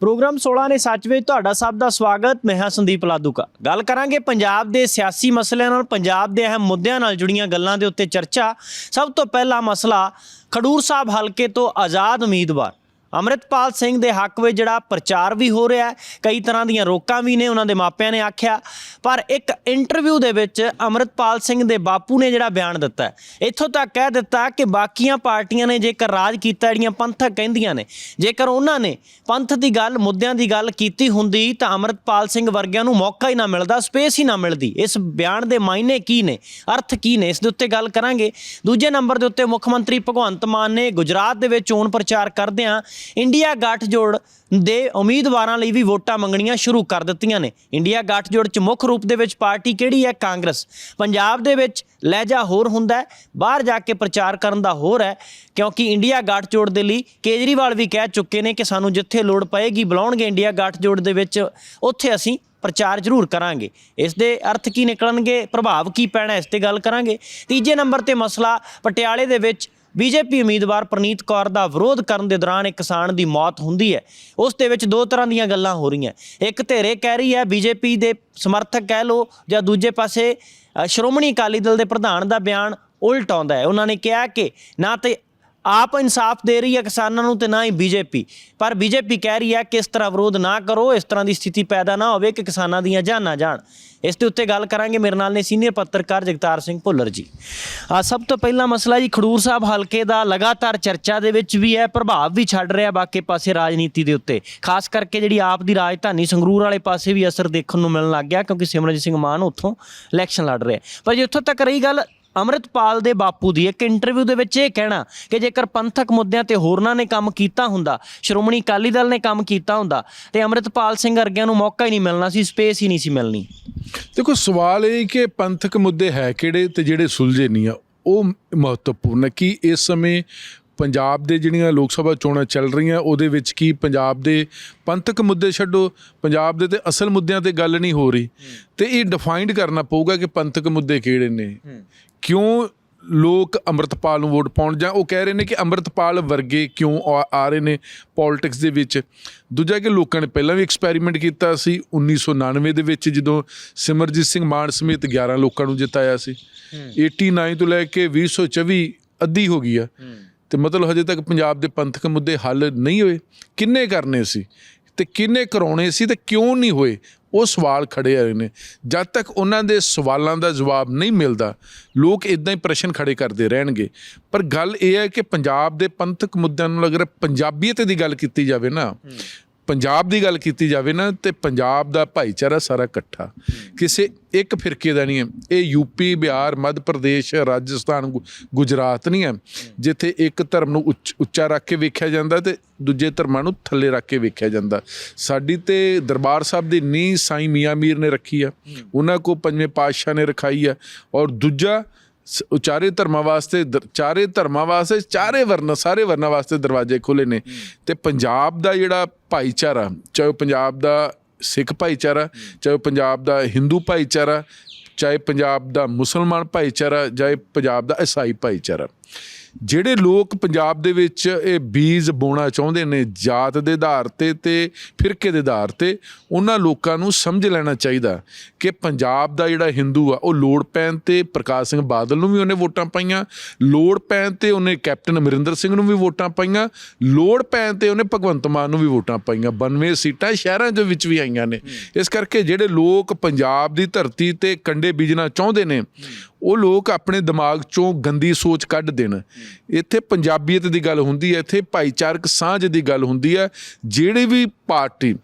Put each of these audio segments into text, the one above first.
Programme 16 ਨੇ ਸੱਚ ਵਿੱਚ ਤੁਹਾਡਾ ਸਭ ਦਾ ਸਵਾਗਤ, ਮੈਂ ਹਾਂ ਸੰਦੀਪ ਲਾਦੂਕਾ। ਗੱਲ ਕਰਾਂਗੇ ਪੰਜਾਬ ਦੇ ਸਿਆਸੀ ਮਸਲਿਆਂ ਨਾਲ, ਪੰਜਾਬ ਦੇ ਅਹਿਮ ਮੁੱਦਿਆਂ ਨਾਲ ਜੁੜੀਆਂ ਗੱਲਾਂ ਦੇ ਉੱਤੇ ਚਰਚਾ। ਸਭ ਤੋਂ ਪਹਿਲਾ ਮਸਲਾ ਖਡੂਰ ਸਾਹਿਬ ਹਲਕੇ ਤੋਂ ਆਜ਼ਾਦ ਉਮੀਦਵਾਰ। ਅੰਮ੍ਰਿਤਪਾਲ ਸਿੰਘ ਦੇ ਹੱਕ ਵਿੱਚ ਜਿਹੜਾ ਪ੍ਰਚਾਰ ਵੀ ਹੋ ਰਿਹਾ ਹੈ, ਕਈ ਤਰ੍ਹਾਂ ਦੀਆਂ ਰੋਕਾਂ ਵੀ ਨੇ, ਉਹਨਾਂ ਦੇ ਮਾਪਿਆਂ ਨੇ ਆਖਿਆ। ਪਰ ਇੱਕ ਇੰਟਰਵਿਊ ਦੇ ਵਿੱਚ ਅੰਮ੍ਰਿਤਪਾਲ ਸਿੰਘ ਦੇ ਬਾਪੂ ਨੇ ਜਿਹੜਾ ਬਿਆਨ ਦਿੱਤਾ ਇੱਥੋਂ ਤੱਕ ਕਹਿ ਦਿੱਤਾ ਕਿ ਬਾਕੀਆਂ ਪਾਰਟੀਆਂ ਨੇ ਜੇਕਰ ਰਾਜ ਕੀਤਾ, ਜਿਹੜੀਆਂ ਪੰਥਕ ਕਹਿੰਦੀਆਂ ਨੇ, ਜੇਕਰ ਉਹਨਾਂ ਨੇ ਪੰਥ ਦੀ ਗੱਲ, ਮੁੱਦਿਆਂ ਦੀ ਗੱਲ ਕੀਤੀ ਹੁੰਦੀ, ਤਾਂ ਅੰਮ੍ਰਿਤਪਾਲ ਸਿੰਘ ਵਰਗਿਆਂ ਨੂੰ ਮੌਕਾ ਹੀ ਨਾ ਮਿਲਦਾ, ਸਪੇਸ ਹੀ ਨਾ ਮਿਲਦੀ। ਇਸ ਬਿਆਨ ਦੇ ਮਾਇਨੇ ਕੀ ਨੇ, ਅਰਥ ਕੀ ਨੇ, ਇਸ ਦੇ ਉੱਤੇ ਗੱਲ ਕਰਾਂਗੇ। ਦੂਜੇ ਨੰਬਰ ਦੇ ਉੱਤੇ ਮੁੱਖ ਮੰਤਰੀ ਭਗਵੰਤ ਮਾਨ ਨੇ ਗੁਜਰਾਤ ਦੇ ਵਿੱਚ ਚੋਣ ਪ੍ਰਚਾਰ ਕਰਦਿਆਂ ਇੰਡੀਆ ਗੱਠਜੋੜ ਦੇ ਉਮੀਦਵਾਰਾਂ ਲਈ ਵੀ ਵੋਟਾਂ ਮੰਗਣੀਆਂ ਸ਼ੁਰੂ ਕਰ ਦਿੱਤੀਆਂ ਨੇ। ਇੰਡੀਆ ਗੱਠਜੋੜ ਚ ਮੁੱਖ ਰੂਪ ਦੇ ਵਿੱਚ ਪਾਰਟੀ ਕਿਹੜੀ ਹੈ? ਕਾਂਗਰਸ। ਪੰਜਾਬ ਦੇ ਵਿੱਚ ਲਹਿਜਾ ਹੋਰ ਹੁੰਦਾ ਬਾਹਰ ਜਾ ਕੇ ਪ੍ਰਚਾਰ ਕਰਨ ਦਾ ਹੋਰ ਹੈ, ਕਿਉਂਕਿ ਇੰਡੀਆ ਗੱਠਜੋੜ ਦੇ ਲਈ ਕੇਜਰੀਵਾਲ ਵੀ ਕਹਿ ਚੁੱਕੇ ਨੇ ਕਿ ਸਾਨੂੰ ਜਿੱਥੇ ਲੋੜ ਪਏਗੀ ਬੁਲਾਉਣਗੇ ਇੰਡੀਆ ਗੱਠਜੋੜ ਦੇ ਵਿੱਚ, ਉੱਥੇ ਅਸੀਂ ਪ੍ਰਚਾਰ ਜ਼ਰੂਰ ਕਰਾਂਗੇ। ਇਸ ਦੇ ਅਰਥ ਕੀ ਨਿਕਲਣਗੇ? ਪ੍ਰਭਾਵ ਕੀ ਪੈਣਾ ਇਸ ਤੇ ਗੱਲ ਕਰਾਂਗੇ। ਤੀਜੇ ਨੰਬਰ ਤੇ ਮਸਲਾ ਪਟਿਆਲੇ ਦੇ ਵਿੱਚ ਬੀਜੇਪੀ ਉਮੀਦਵਾਰ ਪ੍ਰਨੀਤ ਕੌਰ ਦਾ ਵਿਰੋਧ ਕਰਨ ਦੇ ਦੌਰਾਨ ਇੱਕ ਕਿਸਾਨ ਦੀ ਮੌਤ ਹੁੰਦੀ ਹੈ। ਉਸ ਦੇ ਵਿੱਚ ਦੋ ਤਰ੍ਹਾਂ ਦੀਆਂ ਗੱਲਾਂ ਹੋ ਰਹੀਆਂ। ਇੱਕ ਧੇਰੇ ਕਹਿ ਰਹੀ ਹੈ, ਬੀਜੇਪੀ ਦੇ ਸਮਰਥਕ ਕਹਿ ਲੋ ਜਾਂ ਦੂਜੇ ਪਾਸੇ ਸ਼੍ਰੋਮਣੀ ਅਕਾਲੀ ਦਲ ਦੇ ਪ੍ਰਧਾਨ ਦਾ ਬਿਆਨ ਉਲਟ ਆਉਂਦਾ ਹੈ। ਉਹਨਾਂ ਨੇ ਕਿਹਾ ਕਿ ਨਾ ਤੇ ਆਪ ਇਨਸਾਫ ਦੇ ਰਹੀ ਹੈ ਕਿਸਾਨਾਂ ਨੂੰ ਤੇ ਨਾ ਹੀ ਬੀਜੇਪੀ। ਪਰ ਬੀਜੇਪੀ ਕਹਿ ਰਹੀ ਹੈ ਕਿ ਇਸ ਤਰ੍ਹਾਂ ਵਿਰੋਧ ਨਾ ਕਰੋ, ਇਸ ਤਰ੍ਹਾਂ ਦੀ ਸਥਿਤੀ ਪੈਦਾ ਨਾ ਹੋਵੇ ਕਿ ਕਿਸਾਨਾਂ ਦੀਆਂ ਜਾਨਾਂ ਜਾਣ। ਇਸ ਦੇ ਉੱਤੇ ਗੱਲ ਕਰਾਂਗੇ। ਮੇਰੇ ਨਾਲ ਨੇ ਸੀਨੀਅਰ ਪੱਤਰਕਾਰ ਜਗਤਾਰ ਸਿੰਘ ਭੁੱਲਰ ਜੀ। ਆ, ਸਭ ਤੋਂ ਪਹਿਲਾ ਮਸਲਾ ਜੀ, ਖਡੂਰ ਸਾਹਿਬ ਹਲਕੇ ਦਾ ਲਗਾਤਾਰ ਚਰਚਾ ਦੇ ਵਿੱਚ ਵੀ ਹੈ, ਪ੍ਰਭਾਵ ਵੀ ਛੱਡ ਰਿਹਾ ਬਾਕੀ ਪਾਸੇ ਰਾਜਨੀਤੀ ਦੇ ਉੱਤੇ। ਖਾਸ ਕਰਕੇ ਜਿਹੜੀ ਆਪ ਦੀ ਰਾਜਧਾਨੀ ਸੰਗਰੂਰ ਵਾਲੇ ਪਾਸੇ ਵੀ ਅਸਰ ਦੇਖਣ ਨੂੰ ਮਿਲਣ ਲੱਗ ਗਿਆ ਕਿਉਂਕਿ ਸਿਮਰਨਜੀਤ ਸਿੰਘ ਮਾਨ ਉੱਥੋਂ ਇਲੈਕਸ਼ਨ ਲੜ ਰਿਹਾ। ਪਰ ਜੇ, ਉੱਥੋਂ ਤੱਕ ਰਹੀ ਗੱਲ ਅੰਮ੍ਰਿਤਪਾਲ ਦੇ ਬਾਪੂ ਦੀ ਇੱਕ ਇੰਟਰਵਿਊ ਦੇ ਵਿੱਚ ਇਹ ਕਹਿਣਾ ਕਿ ਜੇਕਰ ਪੰਥਕ ਮੁੱਦਿਆਂ ਤੇ ਹੋਰਨਾਂ ਨੇ ਕੰਮ ਕੀਤਾ ਹੁੰਦਾ, ਸ਼੍ਰੋਮਣੀ ਅਕਾਲੀ ਦਲ ਨੇ ਕੰਮ ਕੀਤਾ ਹੁੰਦਾ, ਤੇ ਅੰਮ੍ਰਿਤਪਾਲ ਸਿੰਘ ਵਰਗਿਆਂ ਨੂੰ ਮੌਕਾ ਹੀ ਨਹੀਂ ਮਿਲਣਾ ਸੀ, ਸਪੇਸ ਹੀ ਨਹੀਂ ਸੀ ਮਿਲਣੀ। ਦੇਖੋ, ਸਵਾਲ ਇਹ ਕਿ ਪੰਥਕ ਮੁੱਦੇ ਹੈ ਕਿਹੜੇ ਤੇ ਜਿਹੜੇ ਸੁਲਝੇ ਨਹੀਂ ਆ, ਉਹ ਮਹੱਤਵਪੂਰਨ ਹੈ ਕਿ ਇਸ ਸਮੇਂ ਪੰਜਾਬ ਦੇ ਜਿਹੜੀਆਂ ਲੋਕ ਸਭਾ ਚੋਣਾਂ ਚੱਲ ਰਹੀਆਂ ਉਹਦੇ ਵਿੱਚ ਕੀ ਪੰਜਾਬ ਦੇ ਪੰਥਕ ਮੁੱਦੇ ਛੱਡੋ ਪੰਜਾਬ ਦੇ ਤੇ ਅਸਲ ਮੁੱਦਿਆਂ ਤੇ ਗੱਲ ਨਹੀਂ ਹੋ ਰਹੀ। ਤੇ ਇਹ ਡਿਫਾਈਨਡ ਕਰਨਾ ਪਊਗਾ ਕਿ ਪੰਥਕ ਮੁੱਦੇ ਕਿਹੜੇ ਨੇ। ਕਿਉਂ ਲੋਕ ਅੰਮ੍ਰਿਤਪਾਲ ਨੂੰ ਵੋਟ ਪਾਉਣ ਜਾਂ ਉਹ ਕਹਿ ਰਹੇ ਨੇ ਕਿ ਅੰਮ੍ਰਿਤਪਾਲ ਵਰਗੇ ਕਿਉਂ ਆ- ਆ ਰਹੇ ਨੇ ਪੋਲਿਟਿਕਸ ਦੇ ਵਿੱਚ। ਦੂਜਾ ਕਿ ਲੋਕਾਂ ਨੇ ਪਹਿਲਾਂ ਵੀ ਐਕਸਪੈਰੀਮੈਂਟ ਕੀਤਾ ਸੀ 1999 ਦੇ ਵਿੱਚ ਜਦੋਂ ਸਿਮਰਜੀਤ ਸਿੰਘ ਮਾਨ ਸਮੇਤ 11 ਲੋਕਾਂ ਨੂੰ ਜਿਤਾਇਆ ਸੀ। 89 ਤੋਂ ਲੈ ਕੇ 2024 ਅੱਧੀ ਹੋ ਗਈ ਆ। ਤੇ ਮਤਲਬ ਹਜੇ ਤੱਕ ਪੰਜਾਬ ਦੇ ਪੰਥਕ ਮੁੱਦੇ ਹੱਲ ਨਹੀਂ ਹੋਏ। ਕਿੰਨੇ ਕਰਨੇ ਸੀ? ਤੇ ਕਿੰਨੇ ਕਰਾਉਣੇ ਸੀ ਤੇ ਕਿਉਂ ਨਹੀਂ ਹੋਏ? ਉਹ ਸਵਾਲ ਖੜੇ ਆ ਰਹੇ ਨੇ। ਜਦ ਤੱਕ ਉਹਨਾਂ ਦੇ ਸਵਾਲਾਂ ਦਾ ਜਵਾਬ ਨਹੀਂ ਮਿਲਦਾ, ਲੋਕ ਇਦਾਂ ਹੀ ਪ੍ਰਸ਼ਨ ਖੜੇ ਕਰਦੇ ਰਹਿਣਗੇ। ਪਰ ਗੱਲ ਇਹ ਹੈ ਕਿ ਪੰਜਾਬ ਦੇ ਪੰਥਕ ਮੁੱਦਿਆਂ ਨੂੰ ਅਗਰ ਪੰਜਾਬੀਅਤ ਦੀ ਗੱਲ ਕੀਤੀ ਜਾਵੇ ਨਾ ਪੰਜਾਬ ਦੀ ਗੱਲ ਕੀਤੀ ਜਾਵੇ ਨਾ, ਤੇ ਪੰਜਾਬ ਦਾ ਭਾਈਚਾਰਾ ਸਾਰਾ ਇਕੱਠਾ। ਕਿਸੇ ਇੱਕ ਫਿਰਕੇ ਦਾ ਨਹੀਂ ਹੈ। ਇਹ ਯੂਪੀ ਬਿਹਾਰ, ਮੱਧ ਪ੍ਰਦੇਸ਼, ਰਾਜਸਥਾਨ, ਗੁ- ਗੁਜਰਾਤ ਨਹੀਂ ਹੈ। ਜਿੱਥੇ ਇੱਕ ਧਰਮ ਨੂੰ ਉੱਚ- ਉੱਚਾ ਰੱਖ ਕੇ ਵੇਖਿਆ ਜਾਂਦਾ ਤੇ ਦੂਜੇ ਧਰਮਾਂ ਨੂੰ ਥੱਲੇ ਰੱਖ ਕੇ ਵੇਖਿਆ ਜਾਂਦਾ। ਸਾਡੀ ਤੇ ਦਰਬਾਰ ਸਾਹਿਬ ਦੀ ਨੀਂਹ ਸਾਈਂ ਮੀਆਂ ਮੀਰ ਨੇ ਰੱਖੀ ਆ। ਉਹਨਾਂ ਕੋ ਪੰਜਵੇਂ ਪਾਤਸ਼ਾਹ ਨੇ ਰਖਾਈ ਆ। ਔਰ ਦੂਜਾ ਸ- ਉਹ ਚਾਰੇ ਧਰਮਾਂ ਵਾਸਤੇ ਚਾਰੇ ਧਰਮਾਂ ਵਾਸਤੇ ਚਾਰੇ ਵਰਨ ਸਾਰੇ ਵਰਨਾਂ ਵਾਸਤੇ ਦਰਵਾਜ਼ੇ ਖੁੱਲੇ ਨੇ। ਤੇ ਪੰਜਾਬ ਦਾ ਜਿਹੜਾ ਭਾਈਚਾਰਾ ਚਾਹੇ ਪੰਜਾਬ ਦਾ ਸਿੱਖ ਭਾਈਚਾਰਾ ਚਾਹੇ ਪੰਜਾਬ ਦਾ ਹਿੰਦੂ ਭਾਈਚਾਰਾ ਚਾਹੇ ਪੰਜਾਬ ਦਾ ਮੁਸਲਮਾਨ ਭਾਈਚਾਰਾ ਚਾਹੇ ਪੰਜਾਬ ਦਾ ਈਸਾਈ ਭਾਈਚਾਰਾ। ਜਿਹੜੇ ਲੋਕ ਪੰਜਾਬ ਦੇ ਵਿੱਚ ਇਹ ਬੀਜ ਬੋਣਾ ਚਾਹੁੰਦੇ ਨੇ ਜਾਤ ਦੇ ਆਧਾਰ ਤੇ ਤੇ ਫਿਰਕੇ ਦੇ ਆਧਾਰ ਤੇ ਉਹਨਾਂ ਲੋਕਾਂ ਨੂੰ ਸਮਝ ਲੈਣਾ ਚਾਹੀਦਾ ਕਿ ਪੰਜਾਬ ਦਾ ਜਿਹੜਾ ਹਿੰਦੂ ਆ ਉਹ ਲੋੜ ਪੈਣ ਤੇ ਪ੍ਰਕਾਸ਼ ਸਿੰਘ ਬਾਦਲ ਨੂੰ ਵੀ ਉਹਨੇ ਵੋਟਾਂ ਪਾਈਆਂ ਲੋੜ ਪੈਣ ਤੇ ਉਹਨੇ ਕੈਪਟਨ ਅਮਰਿੰਦਰ ਸਿੰਘ ਨੂੰ ਵੀ ਵੋਟਾਂ ਪਾਈਆਂ ਲੋੜ ਪੈਣ ਤੇ ਉਹਨੇ ਭਗਵੰਤ ਮਾਨ ਨੂੰ ਵੀ ਵੋਟਾਂ ਪਾਈਆਂ। 92 ਸੀਟਾਂ ਸ਼ਹਿਰਾਂ ਦੇ ਵਿੱਚ ਵੀ ਆਈਆਂ ਨੇ। ਇਸ ਕਰਕੇ ਜਿਹੜੇ ਲੋਕ ਪੰਜਾਬ ਦੀ ਧਰਤੀ ਤੇ ਕੰਡੇ ਬੀਜਣਾ ਚਾਹੁੰਦੇ ਨੇ ਉਹ ਲੋਕ ਆਪਣੇ ਦਿਮਾਗ ਚੋਂ ਗੰਦੀ ਸੋਚ ਕੱਢ ਦੇਣ। ਇੱਥੇ ਪੰਜਾਬੀਅਤ ਦੀ ਗੱਲ ਹੁੰਦੀ ਹੈ, ਇੱਥੇ ਭਾਈਚਾਰਕ ਸਾਂਝ ਦੀ ਗੱਲ ਹੁੰਦੀ ਹੈ। ਜਿਹੜੀ ਵੀ ਪਾਰਟੀ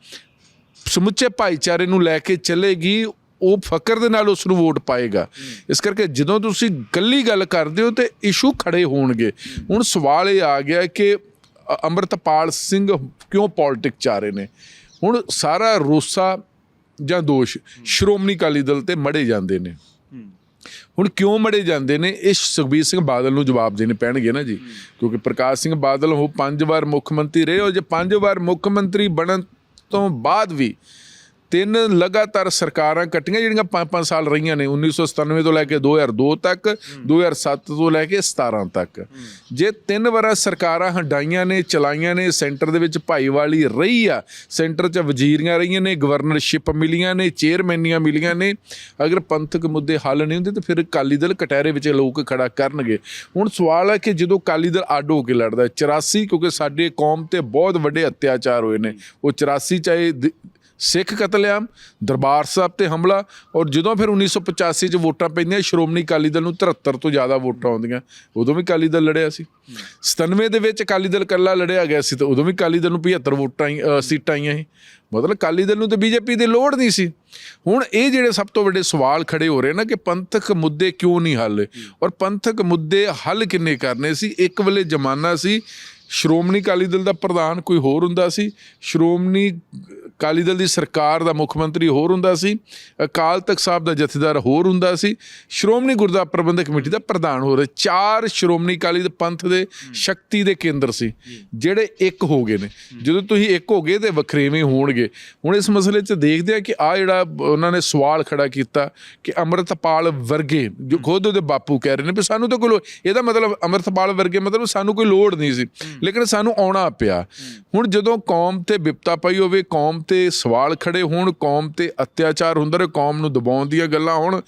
ਸਮੁੱਚੇ ਭਾਈਚਾਰੇ ਨੂੰ ਲੈ ਕੇ ਚੱਲੇਗੀ, ਉਹ ਫਕਰ ਦੇ ਨਾਲ ਉਸ ਨੂੰ ਵੋਟ ਪਾਏਗਾ। ਇਸ ਕਰਕੇ ਜਦੋਂ ਤੁਸੀਂ ਗੱਲੀ ਗੱਲ ਕਰਦੇ ਹੋ, ਤੇ ਇਸ਼ੂ ਖੜੇ ਹੋਣਗੇ। ਹੁਣ ਸਵਾਲ ਇਹ ਆ ਗਿਆ ਕਿ ਅ- ਅੰਮ੍ਰਿਤਪਾਲ ਸਿੰਘ ਕਿਉਂ ਪੋਲਿਟਿਕ ਚ ਆ ਰਹੇ ਨੇ? ਹੁਣ ਸਾਰਾ ਰੋਸਾ ਜਾਂ ਦੋਸ਼ ਸ਼੍ਰੋਮਣੀ ਅਕਾਲੀ ਦਲ ਤੇ ਮੜੇ ਜਾਂਦੇ ਨੇ। ਹੁਣ ਕਿਉਂ ਮੜੇ ਜਾਂਦੇ ਨੇ? ਇਹ ਸੁਖਬੀਰ ਸਿੰਘ ਬਾਦਲ ਨੂੰ ਜਵਾਬ ਦੇਣੇ ਪੈਣਗੇ ਨਾ ਜੀ। ਕਿਉਂਕਿ ਪ੍ਰਕਾਸ਼ ਸਿੰਘ ਬਾਦਲ ਉਹ ਪੰਜ ਵਾਰ ਮੁੱਖ ਮੰਤਰੀ ਰਹੇ ਹੋ ਜੇ ਪੰਜ ਵਾਰ ਮੁੱਖ ਮੰਤਰੀ ਬਣਨ ਤੋਂ ਬਾਅਦ ਵੀ ਤਿੰਨ ਲਗਾਤਾਰ ਸਰਕਾਰਾਂ ਕੱਟੀਆਂ ਜਿਹੜੀਆਂ 5-5 ਸਾਲ ਰਹੀਆਂ ਨੇ 1997 ਤੋਂ ਲੈ ਕੇ 2002 ਤੱਕ 2007 ਤੋਂ ਲੈ ਕੇ 17 ਤੱਕ। ਜੇ ਤਿੰਨ ਵਾਰਾਂ ਸਰਕਾਰਾਂ ਹੰਡਾਈਆਂ ਨੇ ਚਲਾਈਆਂ ਨੇ ਸੈਂਟਰ ਦੇ ਵਿੱਚ ਭਾਈਵਾਲੀ ਰਹੀ ਆ ਸੈਂਟਰ 'ਚ ਵਜ਼ੀਰੀਆਂ ਰਹੀਆਂ ਨੇ ਗਵਰਨਰਸ਼ਿਪ ਮਿਲੀਆਂ ਨੇ ਚੇਅਰਮੈਨੀਆਂ ਮਿਲੀਆਂ ਨੇ ਅਗਰ ਪੰਥਕ ਮੁੱਦੇ ਹੱਲ ਨਹੀਂ ਹੁੰਦੇ ਤਾਂ ਫਿਰ ਅਕਾਲੀ ਦਲ ਕਟਹਿਰੇ ਵਿੱਚ ਲੋਕ ਖੜਾ ਕਰਨਗੇ। ਹੁਣ ਸਵਾਲ ਹੈ ਕਿ ਜਦੋਂ ਅਕਾਲੀ ਦਲ ਅੱਡ ਹੋ ਕੇ ਲੜਦਾ ਹੈ, 84 ਕਿਉਂਕਿ ਸਾਡੇ ਕੌਮ ਤੇ ਬਹੁਤ ਵੱਡੇ ਅਤਿਆਚਾਰ ਹੋਏ ਨੇ ਉਹ 84 ਚਾਹੇ ਸਿੱਖ ਕਤਲੇਆਮ ਦਰਬਾਰ ਸਾਹਿਬ ਤੇ ਹਮਲਾ ਔਰ ਜਦੋਂ ਫਿਰ 1985 ਚ ਵੋਟਾਂ ਪੈਂਦੀਆਂ, ਸ਼੍ਰੋਮਣੀ ਅਕਾਲੀ ਦਲ ਨੂੰ 73 ਤੋਂ ਜ਼ਿਆਦਾ ਵੋਟਾਂ ਆਉਂਦੀਆਂ, ਉਦੋਂ ਵੀ ਅਕਾਲੀ ਦਲ ਲੜਿਆ ਸੀ। 97 ਦੇ ਵਿੱਚ ਅਕਾਲੀ ਦਲ ਕੱਲਾ ਲੜਿਆ ਗਿਆ ਸੀ ਤੇ ਉਦੋਂ ਵੀ ਅਕਾਲੀ ਦਲ ਨੂੰ 75 ਵੋਟਾਂ ਸੀਟਾਂ ਆਈਆਂ ਸੀ। ਮਤਲਬ ਅਕਾਲੀ ਦਲ ਨੂੰ ਤੇ ਬੀਜੇਪੀ ਦੀ ਲੋੜ ਨਹੀਂ ਸੀ। ਹੁਣ ਇਹ ਜਿਹੜੇ ਸਭ ਤੋਂ ਵੱਡੇ ਸਵਾਲ ਖੜੇ ਹੋ ਰਹੇ ਨਾ ਕਿ ਪੰਥਕ ਮੁੱਦੇ ਕਿਉਂ ਨਹੀਂ ਹੱਲ ਔਰ ਪੰਥਕ ਮੁੱਦੇ ਹੱਲ ਕਿੰਨੇ ਕਰਨੇ ਸੀ? ਇੱਕ ਵੇਲੇ ਜ਼ਮਾਨਾ ਸੀ, ਸ਼੍ਰੋਮਣੀ ਅਕਾਲੀ ਦਲ ਦਾ ਪ੍ਰਧਾਨ ਕੋਈ ਹੋਰ ਹੁੰਦਾ ਸੀ, ਸ਼੍ਰੋਮਣੀ ਅਕਾਲੀ ਦਲ ਦੀ ਸਰਕਾਰ ਦਾ ਮੁੱਖ ਮੰਤਰੀ ਹੋਰ ਹੁੰਦਾ ਸੀ ਅਕਾਲ ਤਖਤ ਸਾਹਿਬ ਦਾ ਜਥੇਦਾਰ ਹੋਰ ਹੁੰਦਾ ਸੀ ਸ਼੍ਰੋਮਣੀ ਗੁਰਦੁਆਰਾ ਪ੍ਰਬੰਧਕ ਕਮੇਟੀ ਦਾ ਪ੍ਰਧਾਨ ਹੋ। ਰਿਹਾ ਚਾਰ ਸ਼੍ਰੋਮਣੀ ਅਕਾਲੀ ਦੇ ਪੰਥ ਦੇ ਸ਼ਕਤੀ ਦੇ ਕੇਂਦਰ ਸੀ ਜਿਹੜੇ ਇੱਕ ਹੋ ਗਏ ਨੇ। ਜਦੋਂ ਤੁਸੀਂ ਇੱਕ ਹੋ ਗਏ ਤੇ ਵੱਖਰੇਵੇਂ ਹੋਣਗੇ। ਹੁਣ ਇਸ ਮਸਲੇ 'ਚ ਦੇਖਦੇ ਆ ਕਿ ਆ ਜਿਹੜਾ ਉਹਨਾਂ ਨੇ ਸਵਾਲ ਖੜਾ ਕੀਤਾ ਕਿ ਅੰਮ੍ਰਿਤਪਾਲ ਵਰਗੇ ਜੋ ਖੁਦ ਉਹਦੇ ਬਾਪੂ ਕਹਿ ਰਹੇ ਨੇ ਵੀ ਸਾਨੂੰ ਤਾਂ ਕੋਈ ਇਹਦਾ ਮਤਲਬ ਅੰਮ੍ਰਿਤਪਾਲ ਵਰਗੇ ਮਤਲਬ ਸਾਨੂੰ ਕੋਈ ਲੋੜ ਨਹੀਂ ਸੀ। ਲੇਕਿਨ ਸਾਨੂੰ ਆਉਣਾ ਪਿਆ। ਹੁਣ ਜਦੋਂ ਕੌਮ ਤੇ ਵਿਪਤਾ ਪਈ ਹੋਵੇ ਕੌਮ ਤੇ ਸਵਾਲ ਖੜੇ ਹੋਣ ਕੌਮ ਤੇ ਅਤਿਆਚਾਰ ਹੁੰਦਾ ਰਹੇ ਕੌਮ ਨੂੰ ਦਬਾਉਣ ਦੀਆਂ ਗੱਲਾਂ ਹੋਣ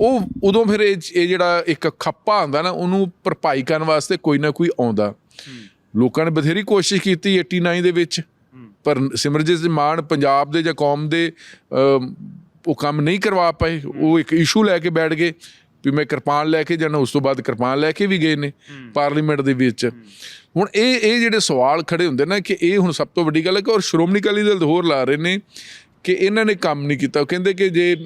ਉਹ ਉਦੋਂ ਫਿਰ ਇਹ ਇਹ ਜਿਹੜਾ ਇੱਕ ਖੱਪਾ ਹੁੰਦਾ ਨਾ ਉਹਨੂੰ ਭਰਪਾਈ ਕਰਨ ਵਾਸਤੇ ਕੋਈ ਨਾ ਕੋਈ ਆਉਂਦਾ। ਲੋਕਾਂ ਨੇ ਬਥੇਰੀ ਕੋਸ਼ਿਸ਼ ਕੀਤੀ 89 ਦੇ ਵਿੱਚ ਪਰ ਸਿਮਰਜੀਤ ਮਾਨ ਪੰਜਾਬ ਦੇ ਜਾਂ ਕੌਮ ਦੇ ਉਹ ਕੰਮ ਨਹੀਂ ਕਰਵਾ ਪਾਏ ਉਹ ਇੱਕ ਇਸ਼ੂ ਲੈ ਕੇ ਬੈਠ ਗਏ। ਵੀ ਮੈਂ ਕਿਰਪਾਨ ਲੈ ਕੇ ਜਾਣਾ ਉਸ ਤੋਂ ਬਾਅਦ ਕਿਰਪਾਨ ਲੈ ਕੇ ਵੀ ਗਏ ਨੇ ਪਾਰਲੀਮੈਂਟ ਦੇ ਵਿੱਚ। ਹੁਣ ਇਹ ਇਹ ਜਿਹੜੇ ਸਵਾਲ ਖੜੇ ਹੁੰਦੇ ਨਾ ਕਿ ਇਹ ਹੁਣ ਸਭ ਤੋਂ ਵੱਡੀ ਗੱਲ ਹੈ ਕਿ ਔਰ ਸ਼੍ਰੋਮਣੀ ਅਕਾਲੀ ਦਲ ਹੋਰ ਲਾ ਰਹੇ ਨੇ ਕਿ ਇਹਨਾਂ ਨੇ ਕੰਮ ਨਹੀਂ ਕੀਤਾ। ਉਹ ਕਹਿੰਦੇ ਕਿ ਜੇ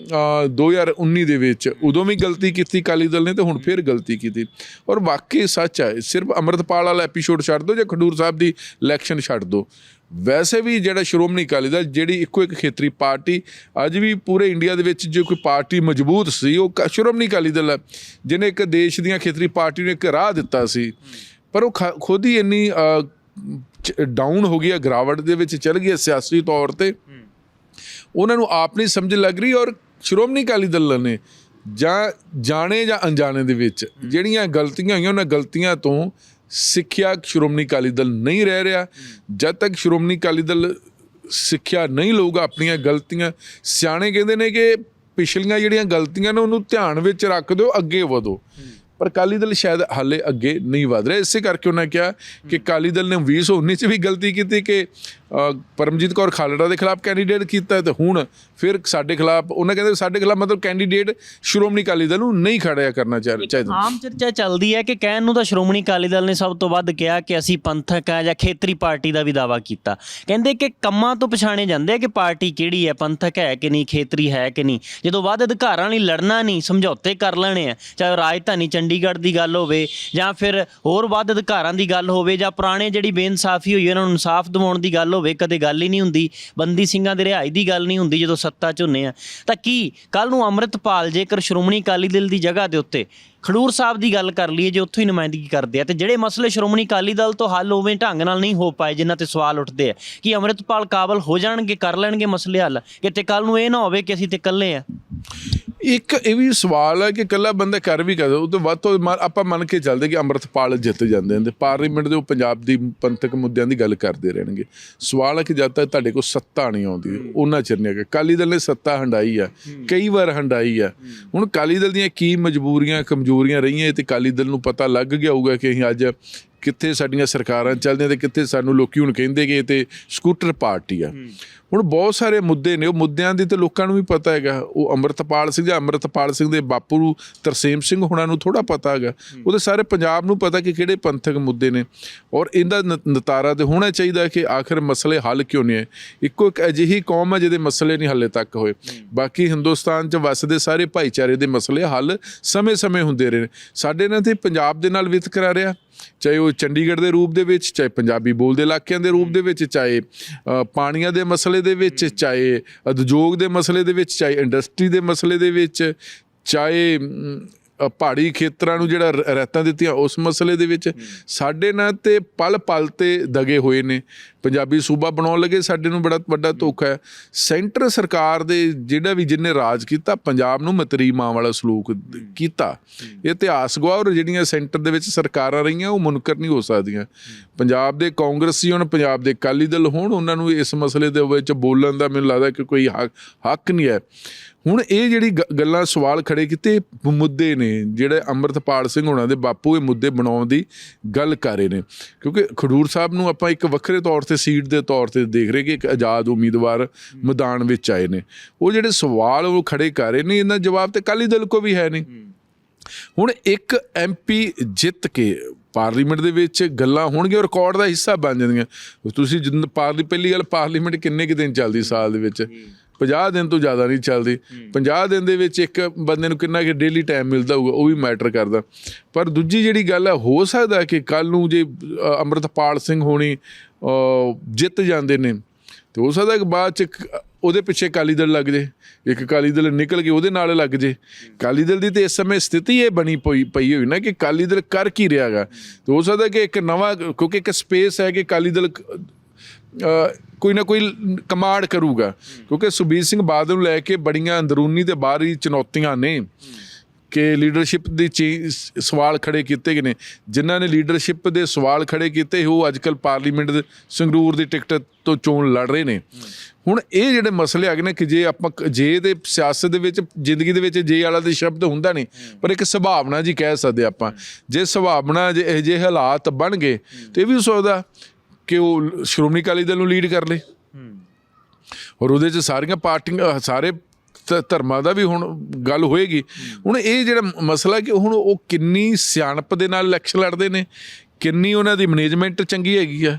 ਅ, 2019 ਦੇ ਵਿੱਚ ਉਦੋਂ ਵੀ ਗਲਤੀ ਕੀਤੀ ਅਕਾਲੀ ਦਲ ਨੇ ਤੇ ਹੁਣ ਫੇਰ ਗਲਤੀ ਕੀਤੀ। ਔਰ ਵਾਕਈ ਸੱਚ ਹੈ ਸਿਰਫ ਅੰਮ੍ਰਿਤਪਾਲ ਵਾਲਾ ਐਪੀਸੋਡ ਛੱਡ ਦਿਓ ਜਾਂ ਖਡੂਰ ਸਾਹਿਬ ਦੀ ਇਲੈਕਸ਼ਨ ਛੱਡ ਦਿਓ। ਵੈਸੇ ਵੀ ਜਿਹੜਾ ਸ਼੍ਰੋਮਣੀ ਅਕਾਲੀ ਦਲ ਜਿਹੜੀ ਇੱਕੋ ਇੱਕ ਖੇਤਰੀ ਪਾਰਟੀ ਅੱਜ ਵੀ ਪੂਰੇ ਇੰਡੀਆ ਦੇ ਵਿੱਚ ਜੇ ਕੋਈ ਪਾਰਟੀ ਮਜ਼ਬੂਤ ਸੀ ਉਹ ਸ਼੍ਰੋਮਣੀ ਅਕਾਲੀ ਦਲ ਹੈ ਜਿਹਨੇ ਇੱਕ ਦੇਸ਼ ਦੀਆਂ ਖੇਤਰੀ ਪਾਰਟੀ ਨੂੰ ਇੱਕ ਰਾਹ ਦਿੱਤਾ ਸੀ। ਪਰ ਉਹ ਖੁਦ ਹੀ ਇੰਨੀ ਡਾਊਨ ਹੋ ਗਈ ਹੈ ਗਰਾਵਟ ਦੇ ਵਿੱਚ ਚਲ ਗਈ ਹੈ ਸਿਆਸੀ ਤੌਰ ਤੇ। ਉਹਨਾਂ ਨੂੰ ਆਪ ਨਹੀਂ ਸਮਝ ਲੱਗ ਰਹੀ ਔਰ ਸ਼੍ਰੋਮਣੀ ਅਕਾਲੀ ਦਲ ਨੇ ਜਾਂ ਜਾਣੇ ਜਾਂ ਅਣਜਾਣੇ ਦੇ ਵਿੱਚ ਜਿਹੜੀਆਂ ਗਲਤੀਆਂ ਹੋਈਆਂ ਉਹਨਾਂ ਗਲਤੀਆਂ ਤੋਂ ਸਿੱਖਿਆ ਸ਼੍ਰੋਮਣੀ ਅਕਾਲੀ ਦਲ ਨਹੀਂ ਰਹਿ ਰਿਹਾ, ਜਦ ਤੱਕ ਸ਼੍ਰੋਮਣੀ ਅਕਾਲੀ ਦਲ ਸਿੱਖਿਆ ਨਹੀਂ ਲਊਗਾ ਆਪਣੀਆਂ ਗਲਤੀਆਂ, ਸਿਆਣੇ ਕਹਿੰਦੇ ਨੇ ਕਿ ਪਿਛਲੀਆਂ ਜਿਹੜੀਆਂ ਗਲਤੀਆਂ ਨੇ ਉਹਨੂੰ ਧਿਆਨ ਵਿੱਚ ਰੱਖ ਦਿਓ, ਅੱਗੇ ਵਧੋ। ਪਰ ਅਕਾਲੀ ਦਲ ਸ਼ਾਇਦ ਹਾਲੇ ਅੱਗੇ ਨਹੀਂ ਵਧ ਰਿਹਾ, ਇਸੇ ਕਰਕੇ ਉਹਨਾਂ ਕਿਹਾ ਕਿ ਅਕਾਲੀ ਦਲ ਨੇ 2019 ਚ ਵੀ ਗਲਤੀ ਕੀਤੀ ਕਿ ਪਰਮਜੀਤ ਕੌਰ ਖਾਲੜਾ ਦੇ ਖਿਲਾਫ ਕੈਂਡੀਡੇਟ ਕੀਤਾ ਤੇ ਹੁਣ ਫਿਰ ਸਾਡੇ ਖਿਲਾਫ ਉਹਨਾਂ ਕਹਿੰਦੇ ਸਾਡੇ ਖਿਲਾਫ ਮਤਲਬ ਕੈਂਡੀਡੇਟ ਸ਼੍ਰੋਮਣੀ ਅਕਾਲੀ ਦਲ ਨੂੰ ਨਹੀਂ ਖੜਿਆ ਕਰਨਾ ਚਾਹ- ਚਾਹੀਦਾ। ਆਮ ਚਰਚਾ ਚੱਲਦੀ ਹੈ ਕਿ ਕਹਿਣ ਨੂੰ ਤਾਂ ਸ਼੍ਰੋਮਣੀ ਅਕਾਲੀ ਦਲ ਨੇ ਸਭ ਤੋਂ ਵੱਧ ਕਿਹਾ ਕਿ ਅਸੀਂ ਪੰਥਕ ਆ ਜਾਂ ਖੇਤਰੀ ਪਾਰਟੀ ਦਾ ਵੀ ਦਾਵਾ ਕੀਤਾ। ਕਹਿੰਦੇ ਕਿ ਕੰਮਾਂ ਤੋਂ ਪਛਾਣੇ ਜਾਂਦੇ ਆ ਕਿ ਪਾਰਟੀ ਕਿਹੜੀ ਹੈ ਪੰਥਕ ਹੈ ਕਿ ਨਹੀਂ ਖੇਤਰੀ ਹੈ ਕਿ ਨਹੀਂ। ਜਦੋਂ ਵੱਧ ਅਧਿਕਾਰਾਂ ਲਈ ਲੜਨਾ ਨਹੀਂ ਸਮਝੌਤੇ ਕਰ ਲੈਣੇ ਆ ਚਾਹੇ ਰਾਜਧਾਨੀ ਚੰਡੀਗੜ੍ਹ ਦੀ ਗੱਲ ਹੋਵੇ ਜਾਂ ਫਿਰ ਹੋਰ ਵੱਧ ਅਧਿਕਾਰਾਂ ਦੀ ਗੱਲ ਹੋਵੇ ਜਾਂ ਪੁਰਾਣੇ ਜਿਹੜੀ ਬੇਇਨਸਾਫੀ ਹੋਈ ਉਹਨਾਂ ਨੂੰ ਇਨਸਾਫ ਦਿਵਾਉਣ ਦੀ ਗੱਲ ਹੋਵੇ, ਕਦੇ ਗੱਲ ਹੀ ਨਹੀਂ ਹੁੰਦੀ। ਬੰਦੀ ਸਿੰਘਾਂ ਦੇ ਰਿਹਾਈ ਦੀ ਗੱਲ ਨਹੀਂ ਹੁੰਦੀ ਜਦੋਂ ਸੱਤਾ 'ਚ ਹੁੰਨੇ ਆ। ਤਾਂ ਕੀ ਕੱਲ ਨੂੰ ਅੰਮ੍ਰਿਤਪਾਲ ਜੇਕਰ ਸ਼੍ਰੋਮਣੀ ਅਕਾਲੀ ਦਲ ਦੀ ਜਗ੍ਹਾ ਦੇ ਉੱਤੇ ਖਡੂਰ ਸਾਹਿਬ ਦੀ ਗੱਲ ਕਰ ਲਈਏ, ਜੇ ਉੱਥੋਂ ਹੀ ਨੁਮਾਇੰਦਗੀ ਕਰਦੇ ਆ, ਤੇ ਜਿਹੜੇ ਮਸਲੇ ਸ਼੍ਰੋਮਣੀ ਅਕਾਲੀ ਦਲ ਤੋਂ ਹੱਲ ਹੋਵੇਂ ਢੰਗ ਨਾਲ ਨਹੀਂ ਹੋ ਪਾਏ, ਜਿਨ੍ਹਾਂ ਤੇ ਸਵਾਲ ਉੱਠਦੇ ਆ, ਕਿ ਅੰਮ੍ਰਿਤਪਾਲ ਕਾਬਲ ਹੋ ਜਾਣਗੇ, ਕਰ ਲੈਣਗੇ ਮਸਲੇ ਹੱਲ? ਕਿਤੇ ਕੱਲ ਨੂੰ ਇਹ ਨਾ ਹੋਵੇ ਕਿ ਅਸੀਂ ਤੇ ਇਕੱਲੇ ਆ। ਇੱਕ ਇਹ ਵੀ ਸਵਾਲ ਹੈ ਕਿ ਇਕੱਲਾ ਬੰਦਾ ਕਰ ਵੀ ਕਰਦਾ ਉਹ ਤੋਂ ਵੱਧ ਤੋਂ ਵੱਧ ਆਪਾਂ ਮੰਨ ਕੇ ਚੱਲਦੇ ਕਿ ਅੰਮ੍ਰਿਤਪਾਲ ਜਿੱਤ ਜਾਂਦੇ ਨੇ ਤੇ ਪਾਰਲੀਮੈਂਟ ਦੇ ਉਹ ਪੰਜਾਬ ਦੀ ਪੰਥਕ ਮੁੱਦਿਆਂ ਦੀ ਗੱਲ ਕਰਦੇ ਰਹਿਣਗੇ। ਸਵਾਲ ਹੈ ਕਿ ਜਦ ਤੱਕ ਤੁਹਾਡੇ ਕੋਲ ਸੱਤਾ ਨਹੀਂ ਆਉਂਦੀ, ਉਹਨਾਂ ਚਿਰ ਨਹੀਂ ਹੈਗਾ। ਅਕਾਲੀ ਦਲ ਨੇ ਸੱਤਾ ਹੰਡਾਈ ਆ, ਕਈ ਵਾਰ ਹੰਡਾਈ ਆ। ਹੁਣ ਅਕਾਲੀ ਦਲ ਦੀਆਂ ਕੀ ਮਜਬੂਰੀਆਂ, ਕਮਜ਼ੋਰੀਆਂ ਰਹੀਆਂ ਇਹ ਤੇ ਅਕਾਲੀ ਦਲ ਨੂੰ ਪਤਾ ਲੱਗ ਗਿਆ ਹੋਊਗਾ ਕਿ ਅਸੀਂ ਅੱਜ ਕਿੱਥੇ ਸਾਡੀਆਂ ਸਰਕਾਰਾਂ ਚੱਲਦੀਆਂ ਤੇ ਕਿੱਥੇ ਸਾਨੂੰ ਲੋਕੀ ਹੁਣ ਕਹਿੰਦੇ ਕਿ ਇਹ ਤੇ ਸਕੂਟਰ ਪਾਰਟੀ ਆ। ਹੁਣ ਬਹੁਤ ਸਾਰੇ ਮੁੱਦੇ ਨੇ ਉਹ ਮੁੱਦਿਆਂ ਦੀ ਤੇ ਲੋਕਾਂ ਨੂੰ ਵੀ ਪਤਾ ਹੈਗਾ। ਉਹ ਅੰਮ੍ਰਿਤਪਾਲ ਸਿੰਘ ਜਾਂ ਅੰਮ੍ਰਿਤਪਾਲ ਸਿੰਘ ਦੇ ਬਾਪੂ ਤਰਸੇਮ ਸਿੰਘ ਹੁਣਾਂ ਨੂੰ ਥੋੜਾ ਪਤਾ ਹੈਗਾ। ਉਹਦੇ ਸਾਰੇ ਪੰਜਾਬ ਨੂੰ ਪਤਾ ਕਿ ਕਿਹੜੇ ਪੰਥਕ ਮੁੱਦੇ ਨੇ। ਔਰ ਇਹਦਾ ਨਤਾਰਾ ਤੇ ਹੋਣਾ ਚਾਹੀਦਾ ਕਿ ਆਖਰ ਮਸਲੇ ਹੱਲ ਕਿਉਂ ਨਹੀਂ ਹੈ ਇੱਕੋ ਇੱਕ ਅਜਿਹੀ ਕੌਮ ਹੈ ਜਿਹਦੇ ਮਸਲੇ ਨਹੀਂ ਹੱਲੇ ਤੱਕ ਹੋਏ। ਬਾਕੀ ਹਿੰਦੁਸਤਾਨ 'ਚ ਵਸਦੇ ਸਾਰੇ ਭਾਈਚਾਰੇ ਦੇ ਮਸਲੇ ਹੱਲ ਸਮੇਂ-ਸਮੇਂ ਹੁੰਦੇ ਰਹੇ ਸਾਡੇ ਨਾਲ ਤੇ ਪੰਜਾਬ ਦੇ ਨਾਲ ਵਿਤਕਰਾ ਰਿਹਾ। ਚਾਹੇ ਉਹ ਚੰਡੀਗੜ੍ਹ ਦੇ ਰੂਪ ਦੇ ਵਿੱਚ, ਚਾਹੇ ਪੰਜਾਬੀ ਬੋਲਦੇ ਇਲਾਕਿਆਂ ਦੇ ਰੂਪ ਦੇ ਵਿੱਚ, ਚਾਹੇ ਪਾਣੀਆਂ ਦੇ ਮਸਲੇ ਦੇ ਵਿੱਚ, ਚਾਹੇ ਉਦਯੋਗ ਦੇ ਮਸਲੇ ਦੇ ਵਿੱਚ, ਚਾਹੇ ਇੰਡਸਟਰੀ ਦੇ ਮਸਲੇ ਦੇ ਵਿੱਚ, ਚਾਹੇ ਪਹਾੜੀ ਖੇਤਰਾਂ ਨੂੰ ਜਿਹੜਾ ਰ- ਰੈਤਾਂ ਦਿੱਤੀਆਂ ਉਸ ਮਸਲੇ ਦੇ ਵਿੱਚ ਸਾਡੇ ਨਾਲ ਤੇ ਪਲ ਪਲ ਤੇ ਦਗੇ ਹੋਏ ਨੇ। ਪੰਜਾਬੀ ਸੂਬਾ ਬਣਾਉਣ ਲੱਗੇ ਸਾਡੇ ਨੂੰ ਬੜਾ ਵੱਡਾ ਧੋਖਾ ਹੈ। ਸੈਂਟਰ ਸਰਕਾਰ ਦੇ ਜਿਹੜਾ ਵੀ ਜਿੰਨੇ ਰਾਜ ਕੀਤਾ ਪੰਜਾਬ ਨੂੰ ਮਤਰੀ ਮਾਂ ਵਾਲਾ ਸਲੂਕ ਕੀਤਾ। ਇਹ ਇਤਿਹਾਸ ਗਵਾ ਔਰ ਜਿਹੜੀਆਂ ਸੈਂਟਰ ਦੇ ਵਿੱਚ ਸਰਕਾਰਾਂ ਰਹੀਆਂ ਉਹ ਮੁਨਕਰ ਨਹੀਂ ਹੋ ਸਕਦੀਆਂ। ਪੰਜਾਬ ਦੇ ਕਾਂਗਰਸੀ ਹੁਣ ਪੰਜਾਬ ਦੇ ਅਕਾਲੀ ਦਲ ਹੋਣ ਉਹਨਾਂ ਨੂੰ ਇਸ ਮਸਲੇ ਦੇ ਵਿੱਚ ਬੋਲਣ ਦਾ ਮੈਨੂੰ ਲੱਗਦਾ ਕਿ ਕੋਈ ਹੱਕ ਹੱਕ ਨਹੀਂ ਹੈ। ਹੁਣ ਇਹ ਜਿਹੜੀ ਗੱਲਾਂ ਸਵਾਲ ਖੜੇ ਕੀਤੇ ਮੁੱਦੇ ਨੇ ਜਿਹੜੇ ਅੰਮ੍ਰਿਤਪਾਲ ਸਿੰਘ ਹੋਣਾ ਦੇ ਬਾਪੂ ਇਹ ਮੁੱਦੇ ਬਣਾਉਣ ਦੀ ਗੱਲ ਕਰ ਰਹੇ ਨੇ। ਕਿਉਂਕਿ ਖਡੂਰ ਸਾਹਿਬ ਨੂੰ ਆਪਾਂ ਇੱਕ ਵੱਖਰੇ ਤੌਰ ਤੇ ਸੀਟ ਦੇ ਤੌਰ ਤੇ ਦੇਖ ਰਹੇ ਕਿ ਇੱਕ ਆਜ਼ਾਦ ਉਮੀਦਵਾਰ ਮੈਦਾਨ ਵਿੱਚ ਆਏ ਨੇ। ਉਹ ਜਿਹੜੇ ਸਵਾਲ ਉਹ ਖੜੇ ਕਰ ਰਹੇ ਨੇ ਇਹਨਾਂ ਜਵਾਬ ਤੇ ਅਕਾਲੀ ਦਲ ਕੋ ਵੀ ਹੈ ਨਹੀਂ। ਹੁਣ ਇੱਕ ਐਮਪੀ ਜਿੱਤ ਕੇ ਪਾਰਲੀਮੈਂਟ ਦੇ ਵਿੱਚ ਗੱਲਾਂ ਹੋਣਗੀਆਂ ਰਿਕਾਰਡ ਦਾ ਹਿੱਸਾ ਬਣ ਜਾਂਦੀਆਂ ਤੁਸੀਂ ਜਿੰਨ ਪਾਰਲੀ ਪਹਿਲੀ ਗੱਲ ਪਾਰਲੀਮੈਂਟ ਕਿੰਨੇ ਕੁ ਦਿਨ ਚੱਲਦੀ ਸਾਲ ਦੇ ਵਿੱਚ? 50 ਦਿਨ ਤੋਂ ਜ਼ਿਆਦਾ ਨਹੀਂ ਚੱਲਦੀ। 50 ਦਿਨ ਦੇ ਵਿੱਚ ਇੱਕ ਬੰਦੇ ਨੂੰ ਕਿੰਨਾ ਕਿ ਡੇਲੀ ਟਾਈਮ ਮਿਲਦਾ ਹੋਊਗਾ ਉਹ ਵੀ ਮੈਟਰ ਕਰਦਾ। ਪਰ ਦੂਜੀ ਜਿਹੜੀ ਗੱਲ ਹੈ ਹੋ ਸਕਦਾ ਕਿ ਕੱਲ ਨੂੰ ਜੇ ਅੰਮ੍ਰਿਤਪਾਲ ਸਿੰਘ ਹੋਣੀ ਜਿੱਤ ਜਾਂਦੇ ਨੇ ਤੇ ਹੋ ਸਕਦਾ ਕਿ ਬਾਅਦ ਚ ਉਹਦੇ ਪਿੱਛੇ ਅਕਾਲੀ ਦਲ ਲੱਗ ਜੇ। ਇੱਕ ਅਕਾਲੀ ਦਲ ਨਿਕਲ ਕੇ ਉਹਦੇ ਨਾਲ ਲੱਗ ਜੇ। ਅਕਾਲੀ ਦਲ ਦੀ ਤੇ ਇਸ ਸਮੇਂ ਸਥਿਤੀ ਇਹ ਬਣੀ ਪਈ ਪਈ ਹੋਈ ਨਾ ਕਿ ਅਕਾਲੀ ਦਲ ਕਰ ਕੀ ਰਿਹਾਗਾ ਤੇ ਹੋ ਸਕਦਾ ਕਿ ਇੱਕ ਨਵਾਂ ਕਿਉਂਕਿ ਇੱਕ ਸਪੇਸ ਹੈ ਕਿ ਅਕਾਲੀ ਦਲ ਕੋਈ ਨਾ ਕੋਈ ਕਮਾਂਡ ਕਰੂਗਾ। ਕਿਉਂਕਿ ਸੁਬੀਰ ਸਿੰਘ ਬਾਦਲ ਨੂੰ ਲੈ ਕੇ ਬੜੀਆਂ ਅੰਦਰੂਨੀ ਤੇ ਬਾਹਰੀ ਚੁਣੌਤੀਆਂ ਨੇ ਕਿ ਲੀਡਰਸ਼ਿਪ ਦੇ ਚੀ- ਸਵਾਲ ਖੜੇ ਕੀਤੇ ਗਏ ਨੇ। ਜਿਨ੍ਹਾਂ ਨੇ ਲੀਡਰਸ਼ਿਪ ਦੇ ਸਵਾਲ ਖੜੇ ਕੀਤੇ, ਉਹ ਅੱਜਕੱਲ ਪਾਰਲੀਮੈਂਟ ਦੇ ਸੰਗਰੂਰ ਦੀ ਟਿਕਟ ਤੋਂ ਚੋਣ ਲੜ ਰਹੇ ਨੇ। ਹੁਣ ਇਹ ਜਿਹੜੇ ਮਸਲੇ ਆ ਗਏ ਨੇ ਕਿ ਜੇ ਆਪਾਂ ਕ- ਜੇ ਦੇ ਸਿਆਸਤ ਦੇ ਵਿੱਚ, ਜ਼ਿੰਦਗੀ ਦੇ ਵਿੱਚ ਜੇ ਵਾਲਾ ਦੇ ਸ਼ਬਦ ਹੁੰਦਾ ਨਹੀਂ ਪਰ ਇੱਕ ਸੁਭਾਵਨਾ ਜੀ ਕਹਿ ਸਕਦੇ ਆਪਾਂ। ਜੇ ਸੁਭਾਵਨਾ ਜੇ ਇਹ ਜੇ ਹਾਲਾਤ ਬਣ ਗਏ, ਤੇ ਇਹ ਵੀ ਹੋ ਸਕਦਾ। ਕਿ ਉਹ ਸ਼੍ਰੋਮਣੀ ਅਕਾਲੀ ਦਲ ਨੂੰ ਲੀਡ ਕਰ ਲੇ। ਔਰ ਉਹਦੇ ਚ ਸਾਰੀਆਂ ਪਾਰਟੀਆਂ ਸਾਰੇ ਧ- ਧਰਮਾਂ ਦਾ ਵੀ ਹੁਣ ਗੱਲ ਹੋਏਗੀ। ਹੁਣ ਇਹ ਜਿਹੜਾ ਮਸਲਾ ਕਿ ਹੁਣ ਉਹ ਕਿੰਨੀ ਸਿਆਣਪ ਦੇ ਨਾਲ ਇਲੈਕਸ਼ਨ ਲੜਦੇ ਨੇ, ਕਿੰਨੀ ਉਹਨਾਂ ਦੀ ਮੈਨੇਜਮੈਂਟ ਚੰਗੀ ਹੈਗੀ ਆ,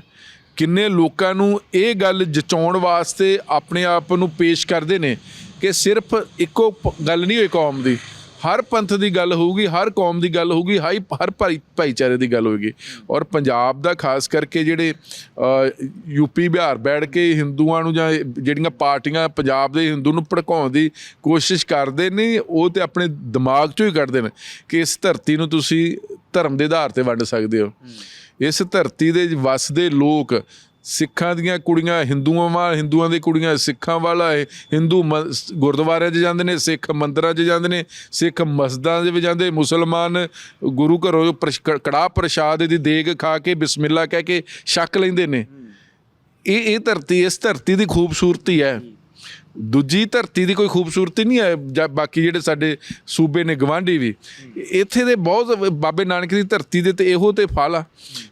ਕਿੰਨੇ ਲੋਕਾਂ ਨੂੰ ਇਹ ਗੱਲ ਜਚਾਉਣ ਵਾਸਤੇ ਆਪਣੇ ਆਪ ਨੂੰ ਪੇਸ਼ ਕਰਦੇ ਨੇ ਕਿ ਸਿਰਫ ਇੱਕੋ ਪ- ਗੱਲ ਨਹੀਂ ਹੋਈ ਕੌਮ ਦੀ। ਹਰ ਪੰਥ ਦੀ ਗੱਲ ਹੋਊਗੀ ਹਰ ਕੌਮ ਦੀ ਗੱਲ ਹੋਊਗੀ ਹਾਈ ਹਰ ਭਾਈ ਭਾਈਚਾਰੇ ਦੀ ਗੱਲ ਹੋਏਗੀ। ਔਰ ਪੰਜਾਬ ਦਾ ਖਾਸ ਕਰਕੇ ਜਿਹੜੇ ਯੂਪੀ ਬਿਹਾਰ ਬੈਠ ਕੇ ਹਿੰਦੂਆਂ ਨੂੰ ਜਾਂ ਜਿਹੜੀਆਂ ਪਾਰਟੀਆਂ ਪੰਜਾਬ ਦੇ ਹਿੰਦੂ ਨੂੰ ਭੜਕਾਉਣ ਦੀ ਕੋਸ਼ਿਸ਼ ਕਰਦੇ ਨੇ ਉਹ ਤੇ ਆਪਣੇ ਦਿਮਾਗ ਚੋਂ ਹੀ ਕੱਢਦੇ ਨੇ ਕਿ ਇਸ ਧਰਤੀ ਨੂੰ ਤੁਸੀਂ ਧਰਮ ਦੇ ਆਧਾਰ ਤੇ ਵੰਡ ਸਕਦੇ ਹੋ। ਇਸ ਧਰਤੀ ਦੇ ਵਸਦੇ ਲੋਕ ਸਿੱਖਾਂ ਦੀਆਂ ਕੁੜੀਆਂ, ਹਿੰਦੂਆਂ ਵਾਲ ਹਿੰਦੂਆਂ ਦੀ ਕੁੜੀਆਂ ਸਿੱਖਾਂ ਵਾਲਾ ਹੈ ਹਿੰਦੂ ਮ- ਗੁਰਦੁਆਰਿਆਂ 'ਚ ਜਾਂਦੇ ਨੇ, ਸਿੱਖ ਮੰਦਰਾਂ 'ਚ ਜਾਂਦੇ ਨੇ, ਸਿੱਖ ਮਸਜਿਦਾਂ ਦੇ ਵਿੱਚ ਜਾਂਦੇ, ਮੁਸਲਮਾਨ ਗੁਰੂ ਘਰੋਂ ਪ੍ਰਸ਼- ਕ- ਕੜਾਹ ਪ੍ਰਸ਼ਾਦ ਦੀ ਦੇਗ ਖਾ ਕੇ, ਬਿਸਮਿਲ੍ਲਾ ਕਹਿ ਕੇ, ਛਕ ਲੈਂਦੇ ਨੇ। ਇਹ ਇਹ ਧਰਤੀ, ਇਸ ਧਰਤੀ ਦੀ ਖੂਬਸੂਰਤੀ ਹੈ। ਦੂਜੀ ਧਰਤੀ ਦੀ ਕੋਈ ਖੂਬਸੂਰਤੀ ਨਹੀਂ ਹੈ, ਜਾਂ ਬਾਕੀ ਜਿਹੜੇ ਸਾਡੇ ਸੂਬੇ ਨੇ, ਗਵਾਂਢੀ ਵੀ। ਇੱਥੇ ਦੇ ਬਹੁਤ ਬਾਬੇ ਨਾਨਕ ਦੀ ਧਰਤੀ ਦੇ ਤੇ ਇਹੋ ਤੇ ਫਲ ਆ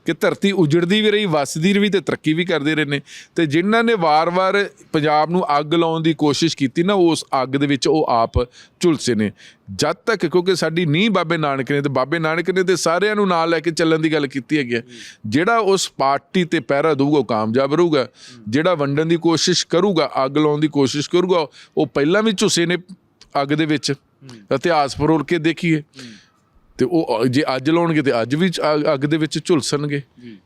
ਕਿ ਧਰਤੀ ਉਜੜਦੀ ਵੀ ਰਹੀ, ਵਸਦੀ ਰਹੀ ਤੇ ਤਰੱਕੀ ਵੀ ਕਰਦੇ ਰਹੇ ਨੇ। ਤੇ ਜਿਨ੍ਹਾਂ ਨੇ ਵਾਰ-ਵਾਰ ਪੰਜਾਬ ਨੂੰ ਅੱਗ ਲਾਉਣ ਦੀ ਕੋਸ਼ਿਸ਼ ਕੀਤੀ ਨਾ, ਉਸ ਅੱਗ ਦੇ ਵਿੱਚ ਉਹ ਆਪ ਝੁਲਸੇ ਨੇ। ਜਦ ਤੱਕ ਕਿਉਂਕਿ ਸਾਡੀ ਨੀਂਹ ਬਾਬੇ ਨਾਨਕ ਨੇ ਤੇ ਬਾਬੇ ਨਾਨਕ ਨੇ ਤੇ ਸਾਰਿਆਂ ਨੂੰ ਨਾਲ ਲੈ ਕੇ ਚੱਲਣ ਦੀ ਗੱਲ ਕੀਤੀ ਹੈਗੀ ਹੈ ਜਿਹੜਾ ਉਸ ਪਾਰਟੀ ਤੇ ਪਹਿਰਾ ਦਊਗਾ, ਉਹ ਕਾਮਯਾਬ ਰਹੂਗਾ। ਜਿਹੜਾ ਵੰਡਣ ਦੀ ਕੋਸ਼ਿਸ਼ ਕਰੂਗਾ, ਅੱਗ ਲਾਉਣ ਦੀ ਕੋਸ਼ਿਸ਼ ਕਰੂਗਾ ਉਹ ਪਹਿਲਾਂ ਵੀ ਝੁੱਸੇ ਨੇ ਅੱਗ ਦੇ ਵਿੱਚ। ਇਤਿਹਾਸ ਫਰੋਲ ਕੇ ਦੇਖੀਏ। ਤੇ ਉਹ ਜੇ ਅੱਜ ਲਾਉਣਗੇ ਤੇ ਅੱਜ ਵੀ ਅੱਗ- ਦੇ ਵਿੱਚ ਝੁਲਸਣਗੇ।